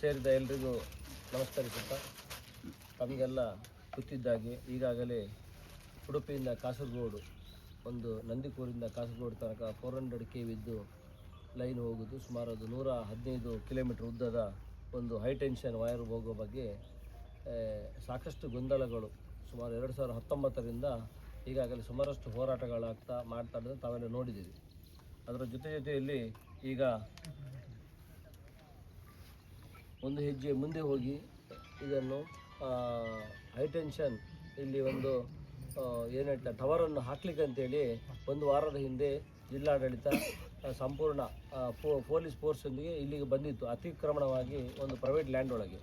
ಸೇರಿದ ಎಲ್ರಿಗೂ ನಮಸ್ಕರಿಸುತ್ತಾ. ತಮಗೆಲ್ಲ ಗೊತ್ತಿದ್ದಾಗೆ ಈಗಾಗಲೇ ಉಡುಪಿಯಿಂದ ಕಾಸರಗೋಡು, ಒಂದು ನಂದಿಕೂರಿಂದ ಕಾಸರಗೋಡು ತನಕ ಫೋರ್ ಹಂಡ್ರೆಡ್ ಕೆ ವಿದ್ದು ಲೈನ್ ಹೋಗುದು. ಸುಮಾರು ಅದು ನೂರ ಹದಿನೈದು ಕಿಲೋಮೀಟ್ರ್ ಉದ್ದದ ಒಂದು ಹೈ ಟೆನ್ಷನ್ ವೈರ್ ಹೋಗೋ ಬಗ್ಗೆ ಸಾಕಷ್ಟು ಗೊಂದಲಗಳು. ಸುಮಾರು ಎರಡು ಸಾವಿರದ ಹತ್ತೊಂಬತ್ತರಿಂದ ಈಗಾಗಲೇ ಸುಮಾರಷ್ಟು ಹೋರಾಟಗಳಾಗ್ತಾ ಮಾಡ್ತಾ ತಾವೆಲ್ಲ ನೋಡಿದ್ದೀವಿ ಅದರ ಜೊತೆ ಜೊತೆಯಲ್ಲಿ ಈಗ ಒಂದು ಹೆಜ್ಜೆ ಮುಂದೆ ಹೋಗಿ ಇದನ್ನು ಹೈಟೆನ್ಷನ್ ಇಲ್ಲಿ ಒಂದು ಏನಂತ ಟವರನ್ನು ಹಾಕ್ಲಿಕ್ಕೆ ಅಂತೇಳಿ ಒಂದು ವಾರದ ಹಿಂದೆ ಜಿಲ್ಲಾಡಳಿತ ಸಂಪೂರ್ಣ ಪೊಲೀಸ್ ಫೋರ್ಸೊಂದಿಗೆ ಇಲ್ಲಿಗೆ ಬಂದಿತ್ತು, ಅತಿಕ್ರಮಣವಾಗಿ ಒಂದು ಪ್ರೈವೇಟ್ ಲ್ಯಾಂಡ್ ಒಳಗೆ.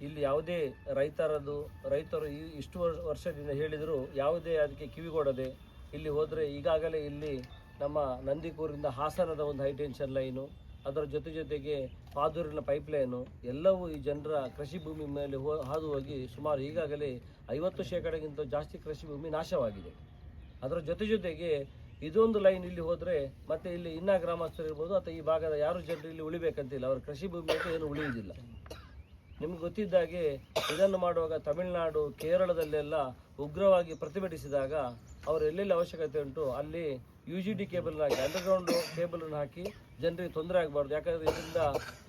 ಇಲ್ಲಿ ಯಾವುದೇ ರೈತರದು, ರೈತರು ಈ ಇಷ್ಟು ವರ್- ವರ್ಷದಿಂದ ಹೇಳಿದರೂ, ಯಾವುದೇ ಅದಕ್ಕೆ ಕಿವಿಗೊಡದೆ ಇಲ್ಲಿ ಹೋದರೆ ಈಗಾಗಲೇ ಇಲ್ಲಿ ನಮ್ಮ ನಂದಿಕೂರಿಂದ ಹಾಸನದ ಒಂದು ಹೈಟೆನ್ಷನ್ ಲೈನು ಅದರ ಜೊತೆ ಜೊತೆಗೆ ಪಾದೂರಿನ ಪೈಪ್ಲೈನು ಎಲ್ಲವೂ ಈ ಜನರ ಕೃಷಿ ಭೂಮಿ ಮೇಲೆ ಹೋ, ಹಾದು ಹೋಗಿ ಸುಮಾರು ಈಗಾಗಲೇ ಐವತ್ತು ಶೇಕಡಗಿಂತ ಜಾಸ್ತಿ ಕೃಷಿ ಭೂಮಿ ನಾಶವಾಗಿದೆ. ಅದರ ಜೊತೆ ಜೊತೆಗೆ ಇದೊಂದು ಲೈನ್ ಇಲ್ಲಿ ಹೋದರೆ ಮತ್ತೆ ಇಲ್ಲಿ ಇನ್ನ ಗ್ರಾಮಸ್ಥರು ಇರ್ಬೋದು ಅಥವಾ ಈ ಭಾಗದ ಯಾರು ಜನರು ಇಲ್ಲಿ ಉಳಿಬೇಕಂತಿಲ್ಲ. ಅವರ ಕೃಷಿ ಭೂಮಿ ಅಂತ ಏನು ಉಳಿಯುವುದಿಲ್ಲ. ನಿಮ್ಗೆ ಗೊತ್ತಿದ್ದಾಗೆ ಇದನ್ನು ಮಾಡುವಾಗ ತಮಿಳುನಾಡು, ಕೇರಳದಲ್ಲೆಲ್ಲ ಉಗ್ರವಾಗಿ ಪ್ರತಿಭಟಿಸಿದಾಗ ಅವರು ಎಲ್ಲೆಲ್ಲಿ ಅವಶ್ಯಕತೆ ಉಂಟು ಅಲ್ಲಿ ಯು ಜಿ ಡಿ ಕೇಬಲ್ನ ಹಾಕಿ ಅಂಡರ್ಗ್ರೌಂಡ್ ಕೇಬಲನ್ನು ಹಾಕಿ ಜನರಿಗೆ ತೊಂದರೆ ಆಗಬಾರ್ದು. ಯಾಕಂದರೆ ಇದರಿಂದ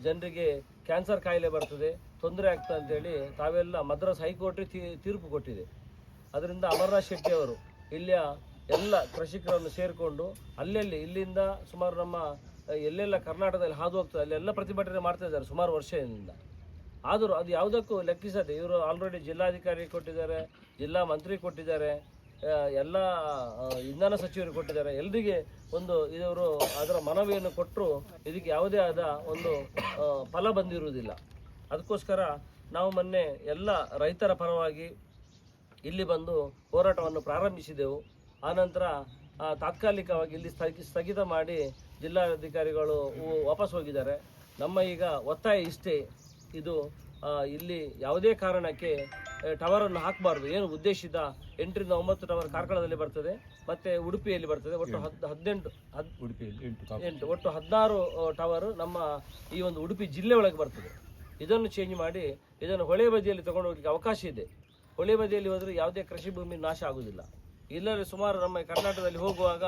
ಜನರಿಗೆ ಕ್ಯಾನ್ಸರ್ ಕಾಯಿಲೆ ಬರ್ತದೆ, ತೊಂದರೆ ಆಗ್ತದೆ ಅಂತೇಳಿ ತಾವೆಲ್ಲ ಮದ್ರಾಸ್ ಹೈಕೋರ್ಟ್ ತೀರ್ಪು ಕೊಟ್ಟಿದೆ. ಅದರಿಂದ ಅಮರನಾಥ್ ಶೆಟ್ಟಿ ಅವರು ಇಲ್ಲಿಯ ಎಲ್ಲ ಕೃಷಿಕರನ್ನು ಸೇರಿಕೊಂಡು ಅಲ್ಲೆಲ್ಲಿ, ಇಲ್ಲಿಂದ ಸುಮಾರು ನಮ್ಮ, ಎಲ್ಲೆಲ್ಲ ಕರ್ನಾಟಕದಲ್ಲಿ ಹಾದು ಹೋಗ್ತದೆ, ಅಲ್ಲೆಲ್ಲ ಪ್ರತಿಭಟನೆ ಮಾಡ್ತಾ ಇದ್ದಾರೆ ಸುಮಾರು ವರ್ಷದಿಂದ. ಆದರೂ ಅದು ಯಾವುದಕ್ಕೂ ಲೆಕ್ಕಿಸದೆ ಇವರು ಆಲ್ರೆಡಿ ಜಿಲ್ಲಾಧಿಕಾರಿ ಕೊಟ್ಟಿದ್ದಾರೆ, ಜಿಲ್ಲಾ ಮಂತ್ರಿ ಕೊಟ್ಟಿದ್ದಾರೆ. ಎಲ್ಲ ಇಂಧನ ಸಚಿವರು ಕೊಟ್ಟಿದ್ದಾರೆ. ಎಲ್ರಿಗೆ ಒಂದು ಇದವರು ಅದರ ಮನವಿಯನ್ನು ಕೊಟ್ಟರು ಇದಕ್ಕೆ ಯಾವುದೇ ಆದ ಒಂದು ಫಲ ಬಂದಿರುವುದಿಲ್ಲ. ಅದಕ್ಕೋಸ್ಕರ ನಾವು ಮೊನ್ನೆ ಎಲ್ಲ ರೈತರ ಪರವಾಗಿ ಇಲ್ಲಿ ಬಂದು ಹೋರಾಟವನ್ನು ಪ್ರಾರಂಭಿಸಿದೆವು. ಆನಂತರ ತಾತ್ಕಾಲಿಕವಾಗಿ ಇಲ್ಲಿ ಸ್ಥಗಿ, ಸ್ಥಗಿತ ಮಾಡಿ ಜಿಲ್ಲಾಧಿಕಾರಿಗಳು ವಾಪಸ್ ಹೋಗಿದ್ದಾರೆ. ನಮ್ಮ ಈಗ ಒತ್ತಾಯ ಇಷ್ಟೇ. ಇದು ಇಲ್ಲಿ ಯಾವುದೇ ಕಾರಣಕ್ಕೆ ಟವರನ್ನು ಹಾಕಬಾರ್ದು. ಏನು ಉದ್ದೇಶಿತ ಎಂಟರಿಂದ ಒಂಬತ್ತು ಟವರ್ ಕಾರ್ಕಳದಲ್ಲಿ ಬರ್ತದೆ ಮತ್ತೆ ಉಡುಪಿಯಲ್ಲಿ ಬರ್ತದೆ ಒಟ್ಟು ಹದ್ ಹದಿನೆಂಟು ಹದ್ ಉಡುಪಿಯಲ್ಲಿ ಎಂಟು ಎಂಟು ಒಟ್ಟು ಹದಿನಾರು ಟವರ್ ನಮ್ಮ ಈ ಒಂದು ಉಡುಪಿ ಜಿಲ್ಲೆ ಒಳಗೆ ಬರ್ತದೆ. ಇದನ್ನು ಚೇಂಜ್ ಮಾಡಿ ಇದನ್ನು ಹೊಳೆ ಬದಿಯಲ್ಲಿ ತಗೊಂಡು ಹೋಗ್ಲಿಕ್ಕೆ ಅವಕಾಶ ಇದೆ. ಹೊಳೆ ಬದಿಯಲ್ಲಿ ಹೋದರೆ ಯಾವುದೇ ಕೃಷಿ ಭೂಮಿ ನಾಶ ಆಗುವುದಿಲ್ಲ. ಇಲ್ಲದೆ ಸುಮಾರು ನಮ್ಮ ಕರ್ನಾಟಕದಲ್ಲಿ ಹೋಗುವಾಗ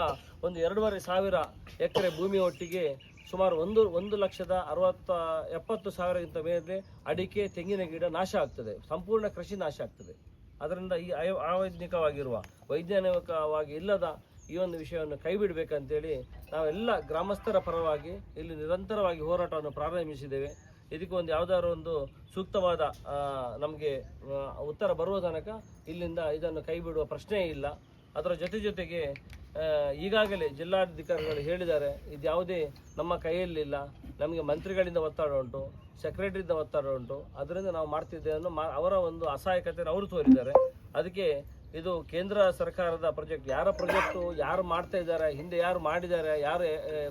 ಒಂದು ಎರಡೂವರೆ ಸಾವಿರ ಎಕರೆ ಭೂಮಿ ಒಟ್ಟಿಗೆ ಸುಮಾರು ಒಂದು ಒಂದು ಲಕ್ಷದ ಅರವತ್ತ, ಎಪ್ಪತ್ತು ಸಾವಿರಕ್ಕಿಂತ ಮೇಲೆ ಅಡಿಕೆ, ತೆಂಗಿನ ಗಿಡ ನಾಶ ಆಗ್ತದೆ. ಸಂಪೂರ್ಣ ಕೃಷಿ ನಾಶ ಆಗ್ತದೆ. ಅದರಿಂದ ಈ ಅಯ- ಅವೈಜ್ಞಿಕವಾಗಿರುವ ವೈಜ್ಞಾನಿಕವಾಗಿ ಇಲ್ಲದ ಈ ಒಂದು ವಿಷಯವನ್ನು ಕೈ ಬಿಡಬೇಕಂತೇಳಿ ನಾವೆಲ್ಲ ಗ್ರಾಮಸ್ಥರ ಪರವಾಗಿ ಇಲ್ಲಿ ನಿರಂತರವಾಗಿ ಹೋರಾಟವನ್ನು ಪ್ರಾರಂಭಿಸಿದ್ದೇವೆ. ಇದಕ್ಕೆ ಒಂದು ಯಾವುದಾದ್ರು ಒಂದು ಸೂಕ್ತವಾದ ನಮಗೆ ಉತ್ತರ ಬರುವ ತನಕ ಇಲ್ಲಿಂದ ಇದನ್ನು ಕೈ ಬಿಡುವ ಪ್ರಶ್ನೆ ಇಲ್ಲ. ಅದರ ಜೊತೆ ಜೊತೆಗೆ ಈಗಾಗಲೇ ಜಿಲ್ಲಾಧಿಕಾರಿಗಳು ಹೇಳಿದ್ದಾರೆ, ಇದು ಯಾವುದೇ ನಮ್ಮ ಕೈಯಲ್ಲಿಲ್ಲ ನಮಗೆ ಮಂತ್ರಿಗಳಿಂದ ಒತ್ತಡ ಉಂಟು, ಸೆಕ್ರೆಟರಿಯಿಂದ ಒತ್ತಡ ಉಂಟು, ಅದರಿಂದ ನಾವು ಮಾಡ್ತಿದ್ದೇವೆ ಅನ್ನೋ ಮಾ, ಅವರ ಒಂದು ಅಸಹಾಯಕತೆಯನ್ನು ಅವರು ತೋರಿದ್ದಾರೆ. ಅದಕ್ಕೆ ಇದು ಕೇಂದ್ರ ಸರ್ಕಾರದ ಪ್ರಾಜೆಕ್ಟ್, ಯಾರ ಪ್ರಾಜೆಕ್ಟು, ಯಾರು ಮಾಡ್ತಾ ಇದ್ದಾರೆ, ಹಿಂದೆ ಯಾರು ಮಾಡಿದ್ದಾರೆ, ಯಾರು